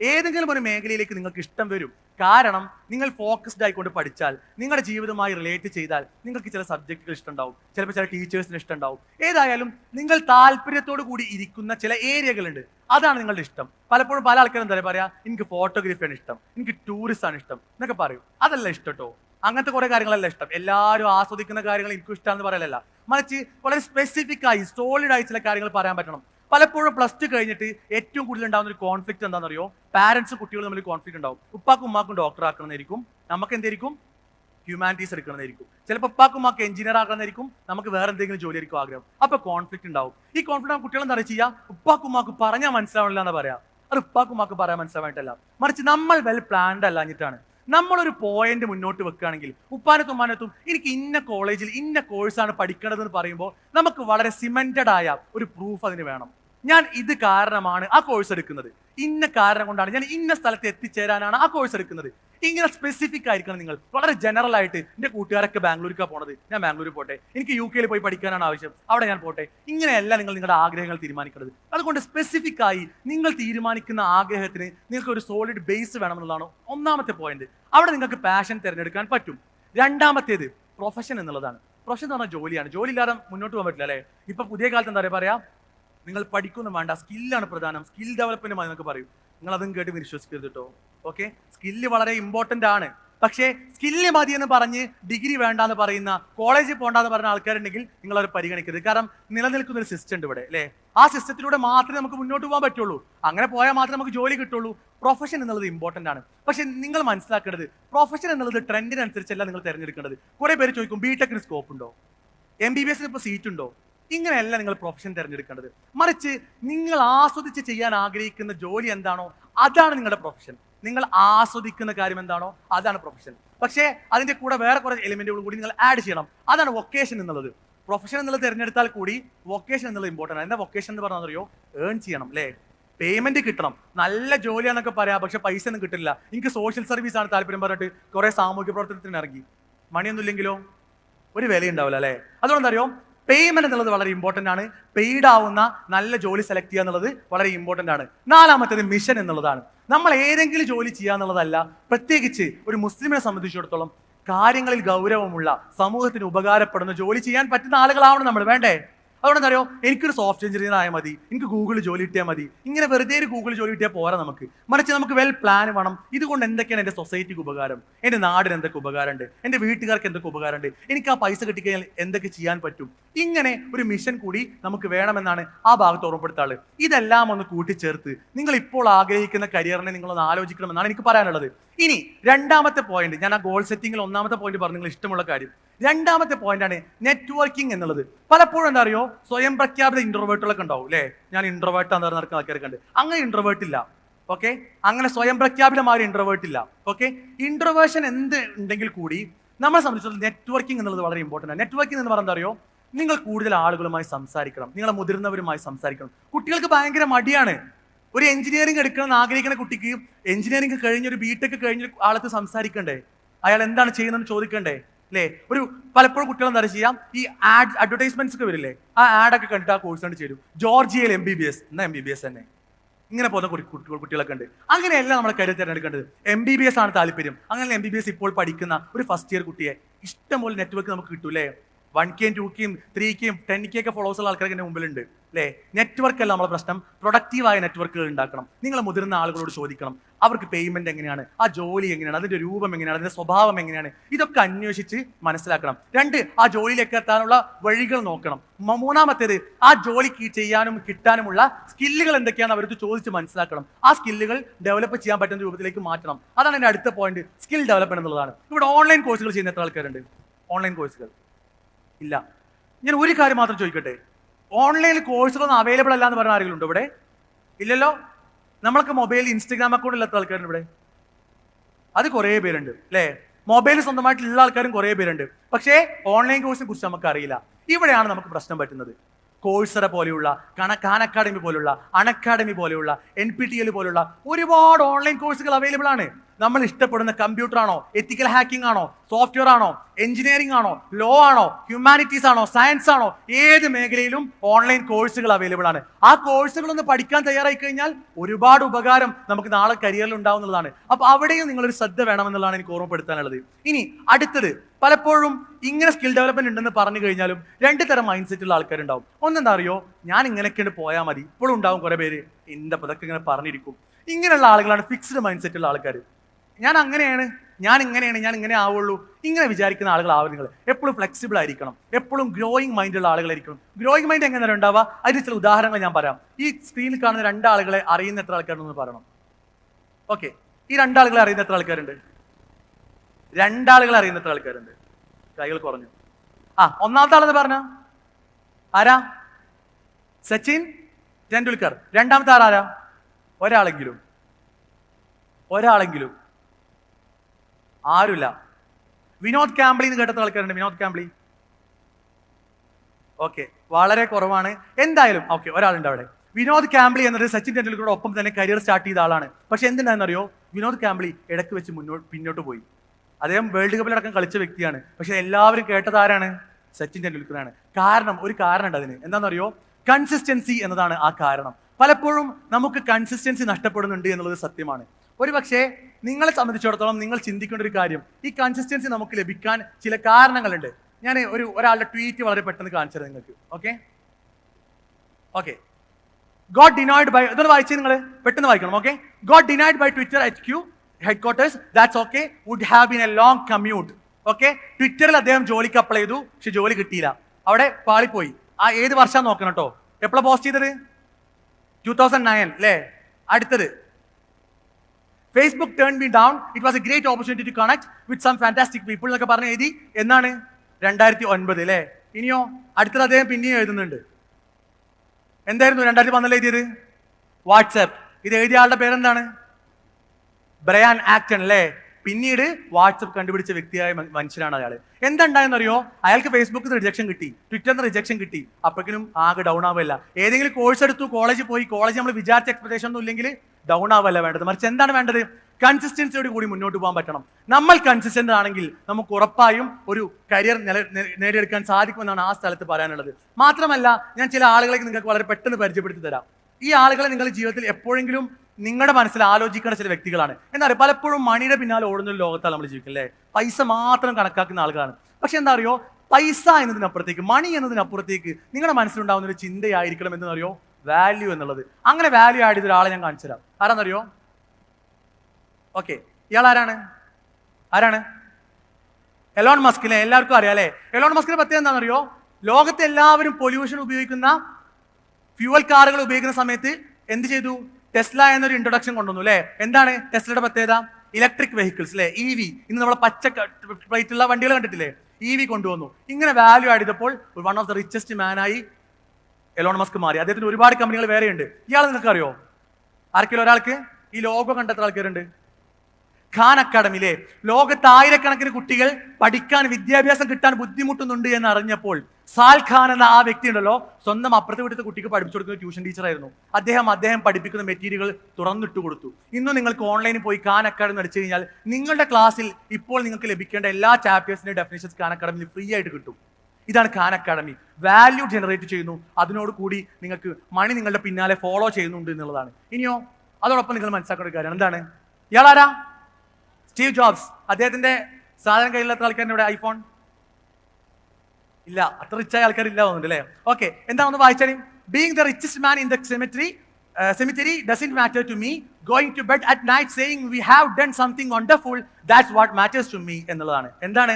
ഏതെങ്കിലും ഒരു മേഖലയിലേക്ക് നിങ്ങൾക്ക് ഇഷ്ടം വരും. കാരണം നിങ്ങൾ ഫോക്കസ്ഡ് ആയിക്കൊണ്ട് പഠിച്ചാൽ നിങ്ങളുടെ ജീവിതമായി റിലേറ്റ് ചെയ്താൽ നിങ്ങൾക്ക് ചില സബ്ജക്റ്റുകൾ ഇഷ്ടമുണ്ടാവും. ചിലപ്പോൾ ചില ടീച്ചേഴ്സിന് ഇഷ്ടമുണ്ടാവും. ഏതായാലും നിങ്ങൾ താല്പര്യത്തോടു കൂടി ഇരിക്കുന്ന ചില ഏരിയകളുണ്ട് അതാണ് നിങ്ങളുടെ ഇഷ്ടം. പലപ്പോഴും പല ആൾക്കാരും എന്താ പറയുക എനിക്ക് ഫോട്ടോഗ്രാഫിയാണ് ഇഷ്ടം. എനിക്ക് ടൂറിസ്റ്റ് ആണ് ഇഷ്ടം. എന്നൊക്കെ പറയും. അതല്ല ഇഷ്ടം കേട്ടോ അങ്ങനത്തെ കുറെ കാര്യങ്ങളല്ല ഇഷ്ടം. എല്ലാവരും ആസ്വദിക്കുന്ന കാര്യങ്ങൾ എനിക്കും ഇഷ്ടമാണെന്ന് പറയലല്ല. മറിച്ച് വളരെ സ്പെസിഫിക് ആയി സോളിഡ് ആയി ചില കാര്യങ്ങൾ പറയാൻ പറ്റണം. പലപ്പോഴും പ്ലസ് ടു കഴിഞ്ഞിട്ട് ഏറ്റവും കൂടുതൽ ഉണ്ടാകുന്ന ഒരു കോൺഫ്ലിക്ട് എന്താണെന്നറിയോ? പാരന്റ്സ് കുട്ടികൾ തമ്മിൽ കോൺഫ്ലിക്ട് ഉണ്ടാവും. ഉപ്പാക്കും ഉമ്മാക്കും ഡോക്ടർ ആക്കണമെന്നായിരിക്കും. നമുക്ക് എന്തായിരിക്കും? ഹ്യൂമാനിറ്റീസ് എടുക്കണമെന്നായിരിക്കും. ചിലപ്പോൾ ഉപ്പാക്കും ഉമ്മാക്ക് എഞ്ചിനീയർ ആക്കണമെന്നായിരിക്കും. നമുക്ക് വേറെ എന്തെങ്കിലും ജോലി ആയിരിക്കും ആഗ്രഹം. അപ്പൊ കോൺഫ്ലിക്ട് ഉണ്ടാവും. ഈ കോൺഫ്ലിക്ട് കുട്ടികൾ എന്താ ചെയ്യുക ഉപ്പാക്കും ഉമ്മാക്ക് പറഞ്ഞാൽ മനസ്സിലാവണില്ല എന്ന് പറയാം. അത് ഉപ്പാക്കും ഉമ്മാക്ക് പറയാൻ മനസ്സിലാവായിട്ടല്ല മറിച്ച് നമ്മൾ വെൽ പ്ലാൻഡ് അല്ലാഞ്ഞിട്ടാണ്. നമ്മളൊരു പോയിന്റ് മുന്നോട്ട് വെക്കുകയാണെങ്കിൽ ഉപ്പാനത്തും ഉമ്മാനത്തും എനിക്ക് ഇന്ന കോളേജിൽ ഇന്ന കോഴ്സാണ് പഠിക്കേണ്ടതെന്ന് പറയുമ്പോൾ നമുക്ക് വളരെ സിമെന്റഡ് ആയ ഒരു പ്രൂഫ് അതിന് വേണം. ഞാൻ ഇത് കാരണമാണ് ആ കോഴ്സ് എടുക്കുന്നത്. ഇന്ന കാരണം കൊണ്ടാണ് ഞാൻ ഇന്ന സ്ഥലത്ത് എത്തിച്ചേരാനാണ് ആ കോഴ്സ് എടുക്കുന്നത്. ഇങ്ങനെ സ്പെസിഫിക് ആയിരിക്കണം നിങ്ങൾ. വളരെ ജനറൽ ആയിട്ട് എന്റെ കൂട്ടുകാരൊക്കെ ബാംഗ്ലൂരിക്കാണ് പോണത്. ഞാൻ ബാംഗ്ലൂരിൽ പോട്ടെ. എനിക്ക് യു കെയിൽ പോയി പഠിക്കാനാണ് ആവശ്യം. അവിടെ ഞാൻ പോട്ടെ. ഇങ്ങനെയല്ല നിങ്ങൾ നിങ്ങളുടെ ആഗ്രഹങ്ങൾ തീരുമാനിക്കുന്നത് അതുകൊണ്ട് സ്പെസിഫിക് ആയി നിങ്ങൾ തീരുമാനിക്കുന്ന ആഗ്രഹത്തിന് നിങ്ങൾക്ക് ഒരു സോളിഡ് ബേസ് വേണമെന്നുള്ളതാണ് ഒന്നാമത്തെ പോയിന്റ് അവിടെ നിങ്ങൾക്ക് പാഷൻ തിരഞ്ഞെടുക്കാൻ പറ്റും. രണ്ടാമത്തേത് പ്രൊഫഷൻ എന്നുള്ളതാണ്. പ്രൊഫഷൻ എന്ന് പറഞ്ഞാൽ ജോലിയാണ്. ജോലി ഇല്ലാതെ മുന്നോട്ട് പോകാൻ പറ്റില്ല അല്ലേ? ഇപ്പൊ പുതിയ കാലത്ത് എന്താ പറയാ? നിങ്ങൾ പഠിക്കൊന്നും വേണ്ട. സ്കില്ലാണ് പ്രധാനം. സ്കിൽ ഡെവലപ്മെന്റ് നിങ്ങൾക്ക് പറയും. നിങ്ങൾ അതും കേട്ട് വിശ്വസിക്കരുത് കേട്ടോ ഓക്കെ സ്കില്ല് വളരെ ഇമ്പോർട്ടന്റ് ആണ്. പക്ഷേ സ്കില്ല് മതി എന്ന് പറഞ്ഞ് ഡിഗ്രി വേണ്ട എന്ന് പറയുന്ന കോളേജിൽ പോകണ്ടെന്ന് പറയുന്ന ആൾക്കാരുണ്ടെങ്കിൽ നിങ്ങൾ അവർ പരിഗണിക്കരുത്. കാരണം നിലനിൽക്കുന്ന ഒരു സിസ്റ്റം ഉണ്ട് ഇവിടെ അല്ലേ? ആ സിസ്റ്റത്തിലൂടെ മാത്രമേ നമുക്ക് മുന്നോട്ട് പോകാൻ പറ്റുള്ളൂ. അങ്ങനെ പോയാൽ മാത്രമേ നമുക്ക് ജോലി കിട്ടുള്ളൂ. പ്രൊഫഷൻ എന്നുള്ളത് ഇമ്പോർട്ടന്റ് ആണ്. പക്ഷെ നിങ്ങൾ മനസ്സിലാക്കേണ്ടത് പ്രൊഫഷൻ എന്നുള്ളത് ട്രെൻഡിനനുസരിച്ചല്ല നിങ്ങൾ തിരഞ്ഞെടുക്കേണ്ടത്. കുറേ പേര് ചോദിക്കും ബി ടെക്കിന് സ്കോപ്പ് ഉണ്ടോ? എം ബി ബി എസിന് ഇപ്പോൾ സീറ്റ് ഉണ്ടോ? ഇങ്ങനെയല്ല നിങ്ങൾ പ്രൊഫഷൻ തിരഞ്ഞെടുക്കേണ്ടത്. മറിച്ച് നിങ്ങൾ ആസ്വദിച്ച് ചെയ്യാൻ ആഗ്രഹിക്കുന്ന ജോലി എന്താണോ അതാണ് നിങ്ങളുടെ പ്രൊഫഷൻ നിങ്ങൾ ആസ്വദിക്കുന്ന കാര്യം എന്താണോ അതാണ് പ്രൊഫഷൻ പക്ഷേ അതിന്റെ കൂടെ വേറെ കുറെ എലിമെന്റുകൾ കൂടി നിങ്ങൾ ആഡ് ചെയ്യണം. അതാണ് വൊക്കേഷൻ എന്നുള്ളത്. പ്രൊഫഷൻ എന്നുള്ളത് തിരഞ്ഞെടുത്താൽ കൂടി വൊക്കേഷൻ എന്നുള്ളത് ഇമ്പോർട്ടന്റ് എന്താ വൊക്കേഷൻ എന്ന് പറഞ്ഞാൽ അറിയോ ഏൺ ചെയ്യണം അല്ലേ പേയ്മെന്റ് കിട്ടണം. നല്ല ജോലിയാണെന്നൊക്കെ പറയാം പക്ഷെ പൈസ ഒന്നും കിട്ടില്ല. എനിക്ക് സോഷ്യൽ സർവീസ് ആണ് താല്പര്യം പറഞ്ഞിട്ട് കുറെ സാമൂഹ്യ പ്രവർത്തനത്തിന് ഇറങ്ങി. മണിയൊന്നും ഇല്ലെങ്കിലോ ഒരു വില ഉണ്ടാവില്ല അല്ലേ അതുകൊണ്ട് അറിയോ? പേയ്മെന്റ് എന്നുള്ളത് വളരെ ഇമ്പോർട്ടന്റ് ആണ്. പെയ്ഡ് ആവുന്ന നല്ല ജോലി സെലക്ട് ചെയ്യുക എന്നുള്ളത് വളരെ ഇമ്പോർട്ടന്റ് ആണ്. നാലാമത്തേത് മിഷൻ എന്നുള്ളതാണ്. നമ്മൾ ഏതെങ്കിലും ജോലി ചെയ്യുക എന്നുള്ളതല്ല പ്രത്യേകിച്ച് ഒരു മുസ്ലിമിനെ സംബന്ധിച്ചിടത്തോളം കാര്യങ്ങളിൽ ഗൗരവമുള്ള സമൂഹത്തിന് ഉപകാരപ്പെടുന്ന ജോലി ചെയ്യാൻ പറ്റുന്ന ആളുകളാവണം നമ്മൾ. വേണ്ടേ? അതുകൊണ്ട് അറിയോ എനിക്കൊരു സോഫ്റ്റ് എഞ്ചിനീയർ ആയാൽ മതി. എനിക്ക് ഗൂഗിൾ ജോലി കിട്ടിയാൽ മതി. ഇങ്ങനെ വെറുതെ ഒരു ഗൂഗിൾ ജോലി കിട്ടിയാൽ പോരാ നമുക്ക്. മറിച്ച് നമുക്ക് വെൽ പ്ലാൻ വേണം. ഇതുകൊണ്ട് എന്തൊക്കെയാണ് എന്റെ സൊസൈറ്റിക്ക് ഉപകാരം? എന്റെ നാടിന് എന്തൊക്കെ ഉപകാരമുണ്ട്? എന്റെ വീട്ടുകാർക്ക് എന്തൊക്കെ ഉപകാരമുണ്ട്? എനിക്ക് ആ പൈസ കിട്ടിക്കഴിഞ്ഞാൽ എന്തൊക്കെ ചെയ്യാൻ പറ്റും? ഇങ്ങനെ ഒരു മിഷൻ കൂടി നമുക്ക് വേണമെന്നാണ് ആ ഭാഗത്ത് ഓർമ്മപ്പെടുത്താൾ. ഇതെല്ലാം ഒന്ന് കൂട്ടിച്ചേർത്ത് നിങ്ങൾ ഇപ്പോൾ ആഗ്രഹിക്കുന്ന കരിയറിനെ നിങ്ങളൊന്ന് ആലോചിക്കണമെന്നാണ് എനിക്ക് പറയാനുള്ളത്. ഇനി രണ്ടാമത്തെ പോയിന്റ് ഞാൻ ആ ഗോൾ സെറ്റിംഗിൽ ഒന്നാമത്തെ പോയിന്റ് പറഞ്ഞു നിങ്ങൾ ഇഷ്ടമുള്ള കാര്യം. രണ്ടാമത്തെ പോയിന്റാണ് നെറ്റ്വർക്കിംഗ് എന്നുള്ളത്. പലപ്പോഴും എന്താ അറിയോ? സ്വയം പ്രഖ്യാപിത ഇൻട്രോവേർട്ടുകളൊക്കെ ഉണ്ടാവും അല്ലേ ഞാൻ ഇൻട്രോവേർട്ട് എന്ന് പറഞ്ഞ ആൾക്കാരൊക്കെ ഉണ്ട് അങ്ങനെ ഇൻട്രോവേർട്ട് ഇല്ല ഓക്കെ അങ്ങനെ സ്വയം പ്രഖ്യാപിതമായ ഇൻട്രോവേർട്ട് ഇല്ല ഓക്കെ ഇൻട്രോവേഷൻ എന്ത് ഉണ്ടെങ്കിൽ കൂടി നമ്മളെ സംബന്ധിച്ചിടത്തോളം നെറ്റ്വർക്കിംഗ് എന്നുള്ളത് വളരെ ഇമ്പോർട്ടന്റ് ആണ്. നെറ്റ്വർക്കിംഗ് എന്ന് പറയുന്നത് അറിയോ? നിങ്ങൾ കൂടുതൽ ആളുകളുമായി സംസാരിക്കണം നിങ്ങളെ മുതിർന്നവരുമായി സംസാരിക്കണം. കുട്ടികൾക്ക് ഭയങ്കര മടിയാണ്. ഒരു എഞ്ചിനീയറിംഗ് എടുക്കണം എന്ന് ആഗ്രഹിക്കുന്ന കുട്ടിക്ക് എഞ്ചിനീയറിംഗ് കഴിഞ്ഞ ഒരു ബിടെക് കഴിഞ്ഞ ആൾക്ക് സംസാരിക്കണ്ടേ? അയാൾ എന്താണ് ചെയ്യുന്നതെന്ന് ചോദിക്കണ്ടേ? അല്ലേ ഒരു പലപ്പോഴും കുട്ടികൾ എന്താ ചെയ്യാം ഈ ആഡ് അഡ്വർടൈസ്മെന്റ്സ് ഒക്കെ വരില്ലേ? ആ ആഡ് ഒക്കെ കണ്ടിട്ട് ആ കോഴ്സ് കണ്ട് ചേരും. ജോർജിയയിൽ എം ബി ബി എസ് എന്നാ എം ബി ബി എസ് തന്നെ? ഇങ്ങനെ പോകുന്ന കുട്ടികളൊക്കെ ഉണ്ട്. അങ്ങനെയല്ല നമ്മൾ കരിയർ തിരഞ്ഞെടുക്കേണ്ടത്. എം ബി ബി എസ് ആണ് താല്പര്യം. അങ്ങനെ എം ബി ബി എസ് ഇപ്പോൾ പഠിക്കുന്ന ഒരു ഫസ്റ്റ് ഇയർ കുട്ടിയെ. ഇഷ്ടംപോലെ നെറ്റ്വർക്ക് നമുക്ക് കിട്ടൂലേ വൺ കെയും ടു കെയും ത്രീ കെയും ടെൻ കെ ഒക്കെ ഫോളോവേഴ്സ് ഉള്ള ആൾക്കാർക്ക് എന്റെ മുമ്പിലുണ്ട് അല്ലേ? നെറ്റ്വർക്ക് അല്ല നമ്മളെ പ്രശ്നം. പ്രൊഡക്റ്റീവായ നെറ്റ്വർക്കുകൾ ഉണ്ടാക്കണം. നിങ്ങൾ മുതിർന്ന ആളുകളോട് ചോദിക്കണം. അവർക്ക് പേയ്മെന്റ് എങ്ങനെയാണ്? ആ ജോലി എങ്ങനെയാണ്? അതിന്റെ രൂപം എങ്ങനെയാണ്? അതിന്റെ സ്വഭാവം എങ്ങനെയാണ്? ഇതൊക്കെ അന്വേഷിച്ച് മനസ്സിലാക്കണം. രണ്ട് ആ ജോലിയിലേക്ക് എത്താനുള്ള വഴികൾ നോക്കണം. മൂന്നാമത്തേത് ആ ജോലി ചെയ്യാനും കിട്ടാനുമുള്ള സ്കില്ലുകൾ എന്തൊക്കെയാണ് അവർക്ക് ചോദിച്ച് മനസ്സിലാക്കണം. ആ സ്കില്ലുകൾ ഡെവലപ്പ് ചെയ്യാൻ പറ്റുന്ന രൂപത്തിലേക്ക് മാറ്റണം. അതാണ് എന്റെ അടുത്ത പോയിന്റ് സ്കിൽ ഡെവലപ്മെന്റ് എന്നുള്ളതാണ്. ഇവിടെ ഓൺലൈൻ കോഴ്സുകൾ ചെയ്യുന്ന എത്ര ആൾക്കാരുണ്ട്? ഓൺലൈൻ കോഴ്സുകൾ ഇല്ല. ഞാൻ ഒരു കാര്യം മാത്രം ചോദിക്കട്ടെ? ഓൺലൈനിൽ കോഴ്സുകളൊന്നും അവൈലബിൾ അല്ല എന്ന് പറഞ്ഞ ആരെങ്കിലും ഉണ്ടോ ഇവിടെ? ഇല്ലല്ലോ? നമ്മൾക്ക് മൊബൈൽ ഇൻസ്റ്റഗ്രാം അക്കൗണ്ട് ഇല്ലാത്ത ആൾക്കാരുണ്ട് ഇവിടെ. അത് കുറേ പേരുണ്ട് അല്ലേ? മൊബൈൽ സ്വന്തമായിട്ടുള്ള ആൾക്കാരും കുറേ പേരുണ്ട്. പക്ഷേ ഓൺലൈൻ കോഴ്സിനെ കുറിച്ച് നമുക്ക് അറിയില്ല ഇവിടെയാണ് നമുക്ക് പ്രശ്നം പറ്റുന്നത്. കോഴ്സറ പോലെയുള്ള കണ കാൻ അക്കാഡമി പോലുള്ള അൺഅക്കാഡമി പോലെയുള്ള എൻ പി ടി എൽ പോലുള്ള ഒരുപാട് ഓൺലൈൻ കോഴ്സുകൾ അവൈലബിൾ ആണ്. നമ്മൾ ഇഷ്ടപ്പെടുന്ന കമ്പ്യൂട്ടർ ആണോ എത്തിക്കൽ ഹാക്കിംഗ് ആണോ സോഫ്റ്റ്വെയർ ആണോ എഞ്ചിനീയറിംഗ് ആണോ ലോ ആണോ ഹ്യൂമാനിറ്റീസ് ആണോ സയൻസ് ആണോ ഏത് മേഖലയിലും ഓൺലൈൻ കോഴ്സുകൾ അവൈലബിൾ ആണ്. ആ കോഴ്സുകൾ ഒന്ന് പഠിക്കാൻ തയ്യാറായി കഴിഞ്ഞാൽ ഒരുപാട് ഉപകാരം നമുക്ക് നാളെ കരിയറിൽ ഉണ്ടാവുന്നതാണ്. അപ്പൊ അവിടെയും നിങ്ങളൊരു ശ്രദ്ധ വേണമെന്നുള്ളതാണ് എനിക്ക് ഓർമ്മപ്പെടുത്താനുള്ളത്. ഇനി അടുത്തത്. പലപ്പോഴും ഇങ്ങനെ സ്കിൽ ഡെവലപ്മെന്റ് ഉണ്ടെന്ന് പറഞ്ഞു കഴിഞ്ഞാലും രണ്ട് തരം മൈൻഡ് സെറ്റുള്ള ആൾക്കാരുണ്ടാവും. ഒന്നെന്താ അറിയോ ഞാൻ ഇങ്ങനെയൊക്കെയാണ് പോയാൽ മതി. ഇപ്പോഴും ഉണ്ടാവും കുറെ പേര്. എന്റെ പതൊക്കെ ഇങ്ങനെ പറഞ്ഞിരിക്കും. ഇങ്ങനെയുള്ള ആളുകളാണ് ഫിക്സ്ഡ് മൈൻഡ് സെറ്റുള്ള ആൾക്കാർ ഞാൻ അങ്ങനെയാണ്. ഞാൻ ഇങ്ങനെയാണ്. ഞാൻ ഇങ്ങനെ ആവുള്ളൂ. ഇങ്ങനെ വിചാരിക്കുന്ന ആളുകളാവും നിങ്ങൾ എപ്പോഴും ഫ്ലെക്സിബിൾ ആയിരിക്കണം. എപ്പോഴും ഗ്രോയിങ് മൈൻഡുള്ള ആളുകളായിരിക്കണം. ഗ്രോയിങ് മൈൻഡ് എങ്ങനെ ഉണ്ടാവുക? അതിന് ചില ഉദാഹരണങ്ങൾ ഞാൻ പറയാം. ഈ സ്ക്രീനിൽ കാണുന്ന രണ്ടാളുകളെ അറിയുന്ന എത്ര ആൾക്കാരുണ്ടെന്ന് പറയണം. ഓക്കെ ഈ രണ്ടാളുകളെ അറിയുന്ന എത്ര ആൾക്കാരുണ്ട്? രണ്ടാളുകളെ അറിയുന്ന എത്ര ആൾക്കാരുണ്ട്. കൈകൾ കുറഞ്ഞു. ആ ഒന്നാമത്തെ ആളെന്ന് പറഞ്ഞ? ആരാ? സച്ചിൻ ടെണ്ടുൽക്കർ. രണ്ടാമത്തെ ആളാരാ ഒരാളെങ്കിലും. ഒരാളെങ്കിലും. ആരുമില്ല വിനോദ് കാംബ്ലി എന്ന് കേട്ട ആൾക്കാരുണ്ട്. വിനോദ് കാംബ്ലി ഓക്കെ വളരെ കുറവാണ്. എന്തായാലും ഓക്കെ ഒരാളുണ്ട് അവിടെ. വിനോദ് കാംബ്ലി എന്നത് സച്ചിൻ ടെണ്ടുൽക്കറുടെ ഒപ്പം തന്നെ കരിയർ സ്റ്റാർട്ട് ചെയ്ത ആളാണ്. പക്ഷെ എന്തിനാണെന്നറിയോ വിനോദ് കാംബ്ലി ഇടയ്ക്ക് വെച്ച് മുന്നോട്ട് പിന്നോട്ട് പോയി. അദ്ദേഹം വേൾഡ് കപ്പിലടക്കം കളിച്ച വ്യക്തിയാണ്. പക്ഷെ എല്ലാവരും കേട്ടത് ആരാണ്? സച്ചിൻ ടെണ്ടുൽക്കറാണ്. കാരണം ഒരു കാരണം ഉണ്ട് അതിന്. എന്താണെന്നറിയോ? കൺസിസ്റ്റൻസി എന്നതാണ് ആ കാരണം. പലപ്പോഴും നമുക്ക് കൺസിസ്റ്റൻസി നഷ്ടപ്പെടുന്നുണ്ട് എന്നുള്ളത് സത്യമാണ്. ഒരു പക്ഷേ നിങ്ങളെ സംബന്ധിച്ചിടത്തോളം നിങ്ങൾ ചിന്തിക്കേണ്ട ഒരു കാര്യം. ഈ കൺസിസ്റ്റൻസി നമുക്ക് ലഭിക്കാൻ ചില കാരണങ്ങളുണ്ട്. ഞാൻ ഒരു ഒരാളുടെ ട്വീറ്റ് വളരെ പെട്ടെന്ന് കാണിച്ചത് നിങ്ങൾക്ക്. Okay okay got denied by ഇതൊന്ന് വായിച്ചേ നിങ്ങൾ പെട്ടെന്ന് വായിക്കണം okay got denied by Twitter H Q headquarters that's okay would have been a long commute okay ട്വിറ്ററിൽ അദ്ദേഹം ജോലിക്ക് അപ്ലൈ ചെയ്തു. പക്ഷെ ജോലി കിട്ടിയില്ല. അവിടെ പാളിപ്പോയി. ആ ഏത് വർഷം നോക്കണം കേട്ടോ എപ്പോഴാണ് പോസ്റ്റ് ചെയ്തത്? ടൂ തൗസൻഡ് നയൻ അല്ലേ അടുത്തത്. Facebook turn me down it was a great opportunity to connect with some fantastic people എന്നൊക്കെ പറഞ്ഞ് എഴുതി. എന്നാണ്? രണ്ടായിരത്തി ഒൻപത് അല്ലേ ഇനിയോ? അടുത്തത് അദ്ദേഹം പിന്നെയും എഴുതുന്നുണ്ട്. എന്തായിരുന്നു രണ്ടായിരത്തി പന്ത്രണ്ടിൽ എഴുതിയത്? വാട്സാപ്പ് ഇത് എഴുതിയ ആളുടെ പേരെന്താണ്? ബ്രയാൻ ആക്ടൺ അല്ലേ പിന്നീട് വാട്സപ്പ് കണ്ടുപിടിച്ച വ്യക്തിയായ മനുഷ്യനാണ് അയാൾ എന്തുണ്ടായെന്നറിയോ? അയാൾക്ക് ഫേസ്ബുക്കിൽ റിജക്ഷൻ കിട്ടി. ട്വിറ്ററിൽ നിന്ന് റിജക്ഷൻ കിട്ടി. അപ്പോഴേക്കും ആകെ ഡൗൺ ആവില്ല ഏതെങ്കിലും കോഴ്സ് എടുത്തു കോളേജിൽ പോയി. കോളേജ് നമ്മൾ വിചാരിച്ച എക്സ്പെക്ടേഷൻ ഒന്നും ഇല്ലെങ്കിൽ ഡൗൺ ആവല്ല വേണ്ടത്. മറിച്ച് എന്താണ് വേണ്ടത്? കൺസിസ്റ്റൻസിയോട് കൂടി മുന്നോട്ട് പോകാൻ പറ്റണം. നമ്മൾ കൺസിസ്റ്റന്റ് ആണെങ്കിൽ നമുക്ക് ഉറപ്പായും ഒരു കരിയർ നില നേടിയെടുക്കാൻ സാധിക്കുമെന്നാണ് ആ സ്ഥലത്ത് പറയാനുള്ളത്. മാത്രമല്ല ഞാൻ ചില ആളുകളെ നിങ്ങൾക്ക് വളരെ പെട്ടെന്ന് പരിചയപ്പെടുത്തി തരാം. ഈ ആളുകളെ നിങ്ങളുടെ ജീവിതത്തിൽ എപ്പോഴെങ്കിലും നിങ്ങളുടെ മനസ്സിൽ ആലോചിക്കേണ്ട ചില വ്യക്തികളാണ്. എന്താ പറയുക പലപ്പോഴും മണിയുടെ പിന്നാലെ ഓടുന്ന ഒരു ലോകത്താണ് നമ്മൾ ജീവിക്കുന്നത് അല്ലേ? പൈസ മാത്രം കണക്കാക്കുന്ന ആളുകളാണ്. പക്ഷെ എന്താ അറിയോ? പൈസ എന്നതിനപ്പുറത്തേക്ക് മണി എന്നതിനപ്പുറത്തേക്ക് നിങ്ങളുടെ മനസ്സിലുണ്ടാകുന്ന ഒരു ചിന്തയായിരിക്കണം എന്നറിയോ വാല്യൂ എന്നുള്ളത്. അങ്ങനെ വാല്യൂ ആഡ് ചെയ്ത ഒരാളെ ഞാൻ കാണിച്ചു തരാം. ആരാന്നറിയോ ഓക്കെ ഇയാൾ ആരാണ്? ആരാണ്? എലോൺ മസ്കിനെ എല്ലാവർക്കും അറിയാം അല്ലേ? എലോൺ മസ്കിന്റെ പ്രത്യേകത എന്താണെന്നറിയോ? ലോകത്തെ എല്ലാവരും പൊല്യൂഷൻ ഉപയോഗിക്കുന്ന ഫ്യൂവൽ കാറുകൾ ഉപയോഗിക്കുന്ന സമയത്ത് എന്ത് ചെയ്തു? ടെസ്ല എന്നൊരു ഇൻട്രൊഡക്ഷൻ കൊണ്ടുവന്നു അല്ലേ എന്താണ് ടെസ്ലയുടെ പ്രത്യേകത? ഇലക്ട്രിക് വെഹിക്കിൾസ് അല്ലേ ഇ വി ഇന്ന് നമ്മളെ പച്ച പ്ലേറ്റുള്ള വണ്ടികൾ കണ്ടിട്ടില്ലേ? ഇ വി കൊണ്ടുവന്നു. ഇങ്ങനെ വാല്യൂ ആഡ് ചെയ്തപ്പോൾ വൺ ഓഫ് ദ റിച്ചസ്റ്റ് ആയി എലോൺ മസ്ക് മാറി. അദ്ദേഹത്തിന് ഒരുപാട് കമ്പനികൾ വേറെയുണ്ട്. ഇയാൾ നിങ്ങൾക്ക് അറിയോ ആർക്കെങ്കിലും ഒരാൾക്ക്? ഈ ലോഗോ കണ്ടെത്ര ആൾക്കാരുണ്ട്. ഖാൻ അക്കാഡമിയിലെ ലോകത്ത് ആയിരക്കണക്കിന് കുട്ടികൾ പഠിക്കാൻ വിദ്യാഭ്യാസം കിട്ടാൻ ബുദ്ധിമുട്ടുന്നുണ്ട് എന്ന് അറിഞ്ഞപ്പോൾ സാൽ ഖാൻ എന്ന ആ വ്യക്തി ഉണ്ടല്ലോ സ്വന്തം അപ്പുറത്തെ വീട്ടിലത്തെ കുട്ടിക്ക് പഠിപ്പിച്ചു കൊടുക്കുന്ന ട്യൂഷൻ ടീച്ചറായിരുന്നു. അദ്ദേഹം അദ്ദേഹം പഠിപ്പിക്കുന്ന മെറ്റീരിയലുകൾ തുറന്നിട്ട് കൊടുത്തു. ഇന്ന് നിങ്ങൾക്ക് ഓൺലൈനിൽ പോയി ഖാൻ അക്കാഡമി അടിച്ചു കഴിഞ്ഞാൽ നിങ്ങളുടെ ക്ലാസ്സിൽ ഇപ്പോൾ നിങ്ങൾക്ക് ലഭിക്കേണ്ട എല്ലാ ചാപ്റ്റേഴ്സിന്റെ ഡെഫിനേഷൻസ് ഖാൻ അക്കാഡമിയിൽ ഫ്രീ ആയിട്ട് കിട്ടും. ഇതാണ് ഖാൻ അക്കാഡമി വാല്യൂ ജനറേറ്റ് ചെയ്യുന്നു. അതിനോട് കൂടി നിങ്ങൾക്ക് മണി നിങ്ങളുടെ പിന്നാലെ ഫോളോ ചെയ്യുന്നുണ്ട് എന്നുള്ളതാണ്. ഇനിയോ അതോടൊപ്പം നിങ്ങൾ മനസ്സിലാക്കേണ്ട ഒരു കാര്യം. എന്താണ്? ഇയാളാരാ? Steve Jobs. അദ്ദേഹത്തിന്റെ സാധനം കയ്യിലുള്ള ആൾക്കാരുടെ ഐഫോൺ ഇല്ല അത്ര റിച്ചായ ആൾക്കാരില്ല തോന്നുന്നുണ്ട് അല്ലേ? ഓക്കെ എന്താ ഒന്ന് വായിച്ചാൽ being the richest man in the cemetery cemetery doesn't matter to me going to bed at night saying we have done something wonderful that's what matters to me എന്നുള്ളതാണ്. എന്താണ്?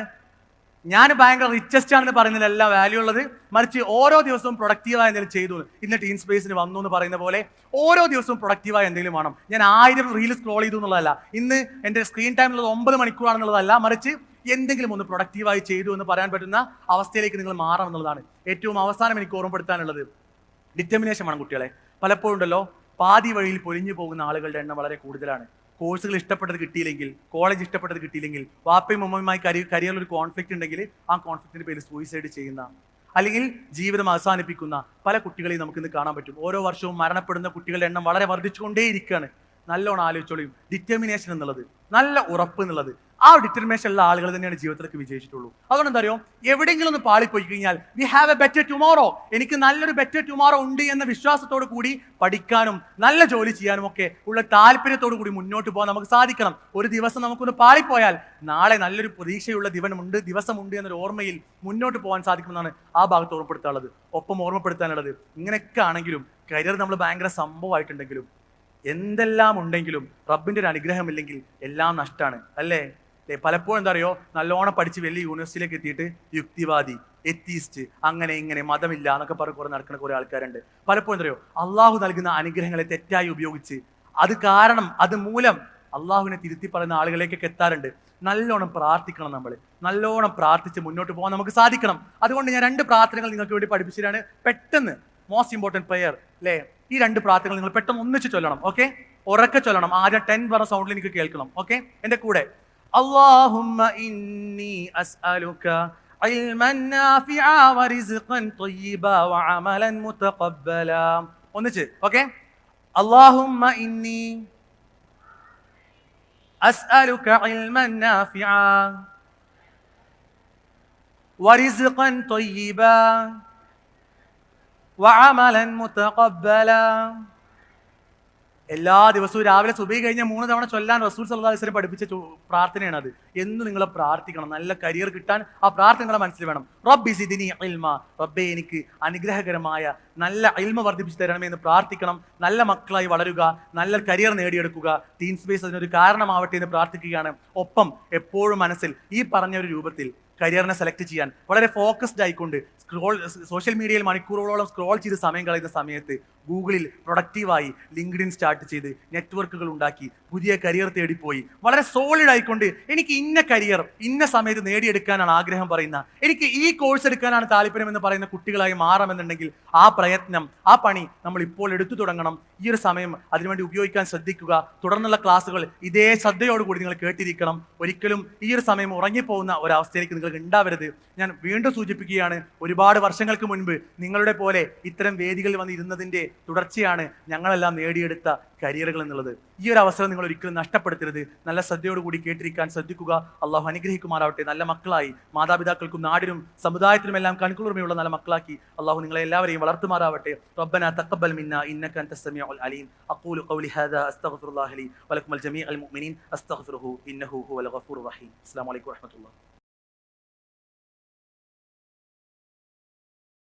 ഞാൻ ഭയങ്കര റിച്ചസ്റ്റ് ആണെന്ന് പറയുന്നതിലല്ല വാല്യൂ ഉള്ളത്. മറിച്ച് ഓരോ ദിവസവും പ്രൊഡക്റ്റീവായ എന്തെങ്കിലും ചെയ്തു. ഇന്ന് ടീം സ്പേസിന് വന്നു എന്ന് പറയുന്ന പോലെ ഓരോ ദിവസവും പ്രൊഡക്റ്റീവായ എന്തെങ്കിലും വേണം. ഞാൻ ആയിരം റീൽ സ്ക്രോൾ ചെയ്തു എന്നുള്ളതല്ല. ഇന്ന് എന്റെ സ്ക്രീൻ ടൈം ഉള്ളത് ഒമ്പത് മണിക്കൂറാണെന്നുള്ളതല്ല. മറിച്ച് എന്തെങ്കിലും ഒന്ന് പ്രൊഡക്റ്റീവായി ചെയ്തു എന്ന് പറയാൻ പറ്റുന്ന അവസ്ഥയിലേക്ക് നിങ്ങൾ മാറണം എന്നുള്ളതാണ് ഏറ്റവും അവസാനം എനിക്ക് ഓർമ്മപ്പെടുത്താനുള്ളത്. ഡിറ്റർമിനേഷൻ വേണം കുട്ടികളെ. പലപ്പോഴും ഉണ്ടല്ലോ പാതി വഴിയിൽ പൊലിഞ്ഞു പോകുന്ന ആളുകളുടെ എണ്ണം വളരെ കൂടുതലാണ്. കോഴ്സുകൾ ഇഷ്ടപ്പെട്ടത് കിട്ടിയില്ലെങ്കിൽ കോളേജ് ഇഷ്ടപ്പെട്ടത് കിട്ടിയില്ലെങ്കിൽ വാപ്പയും ഉമ്മയുമായി കരി കരിയറിൽ ഒരു കോൺഫ്ലിക്റ്റ് ഉണ്ടെങ്കിൽ ആ കോൺഫ്ലിക്റ്റിന്റെ പേരിൽ സൂയിസൈഡ് ചെയ്യുന്ന അല്ലെങ്കിൽ ജീവിതം അവസാനിപ്പിക്കുന്ന പല കുട്ടികളെയും നമുക്ക് ഇന്ന് കാണാൻ പറ്റും. ഓരോ വർഷവും മരണപ്പെടുന്ന കുട്ടികളുടെ എണ്ണം വളരെ വർദ്ധിച്ചുകൊണ്ടേയിരിക്കുകയാണ്. നല്ലോണം ആലോചിച്ചോളൂ. ഡിറ്റർമിനേഷൻ എന്നുള്ളത്. നല്ല ഉറപ്പ് എന്നുള്ളത്. ആ ഡിറ്റർമിനേഷൻ ഉള്ള ആളുകൾ തന്നെയാണ് ജീവിതത്തിലേക്ക് വിജയിച്ചിട്ടുള്ളൂ. അതുകൊണ്ട് എന്താ അറിയോ എവിടെയെങ്കിലും ഒന്ന് പാളിപ്പോയി കഴിഞ്ഞാൽ we have a better tomorrow എനിക്ക് നല്ലൊരു ബെറ്റർ ടുമോറോ ഉണ്ട് എന്ന വിശ്വാസത്തോടു കൂടി പഠിക്കാനും നല്ല ജോലി ചെയ്യാനും ഒക്കെ ഉള്ള താല്പര്യത്തോടു കൂടി മുന്നോട്ട് പോകാൻ നമുക്ക് സാധിക്കണം. ഒരു ദിവസം നമുക്കൊന്ന് പാളിപ്പോയാൽ നാളെ നല്ലൊരു പ്രതീക്ഷയുള്ള ദിവനമുണ്ട് ദിവസമുണ്ട് എന്നൊരു ഓർമ്മയിൽ മുന്നോട്ട് പോകാൻ സാധിക്കുമെന്നാണ് ആ ഭാഗത്ത് ഓർമ്മപ്പെടുത്താനുള്ളത്. ഒപ്പം ഓർമ്മപ്പെടുത്താനുള്ളത് ഇങ്ങനെയൊക്കെ ആണെങ്കിലും കരിയർ നമ്മൾ ഭയങ്കര സംഭവമായിട്ടുണ്ടെങ്കിലും എന്തെല്ലാം ഉണ്ടെങ്കിലും റബ്ബിന്റെ ഒരു അനുഗ്രഹം ഇല്ലെങ്കിൽ എല്ലാം നഷ്ടമാണ് അല്ലേ? പലപ്പോഴും എന്താ അറിയോ? നല്ലോണം പഠിച്ച് വലിയ യൂണിവേഴ്സിറ്റിയിലേക്ക് എത്തിയിട്ട് യുക്തിവാദി എത്തീസ്റ്റ് അങ്ങനെ ഇങ്ങനെ മതമില്ല എന്നൊക്കെ പറഞ്ഞ് കുറെ നടക്കുന്ന കുറേ ആൾക്കാരുണ്ട്. പലപ്പോഴും എന്താ അറിയോ? അള്ളാഹു നൽകുന്ന അനുഗ്രഹങ്ങളെ തെറ്റായി ഉപയോഗിച്ച് അത് കാരണം അത് മൂലം അള്ളാഹുവിനെ തിരുത്തി പറയുന്ന ആളുകളിലേക്കൊക്കെ എത്താറുണ്ട്. നല്ലോണം പ്രാർത്ഥിക്കണം നമ്മൾ നല്ലോണം പ്രാർത്ഥിച്ച് മുന്നോട്ട് പോകാൻ നമുക്ക് സാധിക്കണം. അതുകൊണ്ട് ഞാൻ രണ്ട് പ്രാർത്ഥനകൾ നിങ്ങൾക്ക് വേണ്ടി പഠിപ്പിച്ചിട്ടാണ് പെട്ടെന്ന് മോസ്റ്റ് ഇമ്പോർട്ടൻറ്റ് പ്രെയർ അല്ലേ ഈ രണ്ട് പ്രാർത്ഥനകൾ നിങ്ങൾ പെട്ടെന്ന് ഒന്നിച്ച് ചൊല്ലണം ഓക്കെ ഉറക്കെ ചൊല്ലണം ആദ്യം ടെൻ പറഞ്ഞ സൗണ്ടിൽ എനിക്ക് കേൾക്കണം ഓക്കെ എൻ്റെ കൂടെ അള്ളാഹുമ്മ ഇന്നി അസ്അലുക علما نافعا ورزقا طيبا وعملا متقبلا ഒന്നിച്ച് ഓക്കെ اللهم إني أسألك علما نافعا ورزقا طيبا وعملا متقبلا എല്ലാ ദിവസവും രാവിലെ സുബൈ കഴിഞ്ഞ മൂന്ന് തവണ ചൊല്ലാൻ റസൂൽ വസല്ലം പഠിപ്പിച്ച പ്രാർത്ഥനയാണ് അത് എന്ന് നിങ്ങൾ പ്രാർത്ഥിക്കണം. നല്ല കരിയർ കിട്ടാൻ ആ പ്രാർത്ഥന നിങ്ങളെ മനസ്സിൽ വേണം. റബ്ബി സിദിനി ഇൽമ. റബ്ബെ എനിക്ക് അനുഗ്രഹകരമായ നല്ല ഇൽമ വർദ്ധിപ്പിച്ചു തരണമേ എന്ന് പ്രാർത്ഥിക്കണം. നല്ല മക്കളായി വളരുക. നല്ല കരിയർ നേടിയെടുക്കുക. ടീൻ സ്പേസ് അതിനൊരു കാരണമാവട്ടെ എന്ന് പ്രാർത്ഥിക്കുകയാണ്. ഒപ്പം എപ്പോഴും മനസ്സിൽ ഈ പറഞ്ഞ ഒരു രൂപത്തിൽ കരിയറിനെ സെലക്ട് ചെയ്യാൻ. വളരെ ഫോക്കസ്ഡ് ആയിക്കൊണ്ട് സ്ക്രോൾ സോഷ്യൽ മീഡിയയിൽ മണിക്കൂറുകളോളം സ്ക്രോൾ ചെയ്ത് സമയം കളയുന്ന സമയത്ത് ഗൂഗിളിൽ പ്രൊഡക്റ്റീവായി ലിങ്ക്ഡിൻ സ്റ്റാർട്ട് ചെയ്ത് നെറ്റ്വർക്കുകൾ ഉണ്ടാക്കി പുതിയ കരിയർ തേടിപ്പോയി. വളരെ സോളിഡ് ആയിക്കൊണ്ട് എനിക്ക് ഇന്ന കരിയർ ഇന്ന സമയത്ത് നേടിയെടുക്കാനാണ് ആഗ്രഹം പറയുന്ന എനിക്ക് ഈ കോഴ്സ് എടുക്കാനാണ് താല്പര്യം എന്ന് പറയുന്ന കുട്ടികളായി മാറാമെന്നുണ്ടെങ്കിൽ ആ പ്രയത്നം ആ പണി നമ്മൾ ഇപ്പോൾ എടുത്തു തുടങ്ങണം. ഈ ഒരു സമയം അതിനുവേണ്ടി ഉപയോഗിക്കാൻ ശ്രദ്ധിക്കുക. തുടർന്നുള്ള ക്ലാസ്സുകൾ ഇതേ ശ്രദ്ധയോടുകൂടി നിങ്ങൾ കേട്ടിരിക്കണം. ഒരിക്കലും ഈ ഒരു സമയം ഉറങ്ങിപ്പോകുന്ന ഒരവസ്ഥയിലേക്ക് നിങ്ങൾക്ക് ഉണ്ടാവരുത് ഞാൻ വീണ്ടും സൂചിപ്പിക്കുകയാണ് ഒരുപാട് വർഷങ്ങൾക്ക് മുൻപ് നിങ്ങളുടെ പോലെ ഇത്തരം വേദികളിൽ വന്ന് ഇരുന്നതിന്റെ തുടർച്ചയാണ് ഞങ്ങളെല്ലാം നേടിയെടുത്ത കരിയറുകൾ എന്നുള്ളത്. ഈ ഒരു അവസരം നിങ്ങൾ ഒരിക്കലും നഷ്ടപ്പെടുത്തരുത്. നല്ല ശ്രദ്ധയോടുകൂടി കേട്ടിരിക്കാൻ ശ്രദ്ധിക്കുക. അള്ളാഹു അനുഗ്രഹിക്കുമാറാവട്ടെ. നല്ല മക്കളായി. മാതാപിതാക്കൾക്കും നാടിനും സമുദായത്തിനും എല്ലാം കൺകുളിർമയുള്ള നല്ല മക്കളാക്കി അള്ളാഹു നിങ്ങളെ എല്ലാവരെയും വളർത്തുമാറാവട്ടെ. റബ്ബന തക്കബൽ മിന്ന ഇന്നക അൻത സമീഉൽ അലീം. അഖൂലു ഖൗലി ഹാദാ അസ്തഗ്ഫിറുല്ലാഹി ലി വലക്കും അൽ ജമീഅൽ മുഅ്മിനീൻ. അസ്തഗ്ഫിറുഹു ഇന്നഹു ഹുവൽ ഗഫൂറുർ റഹീം. അസ്സലാമു അലൈക്കും വറഹ്മത്തുള്ളാഹി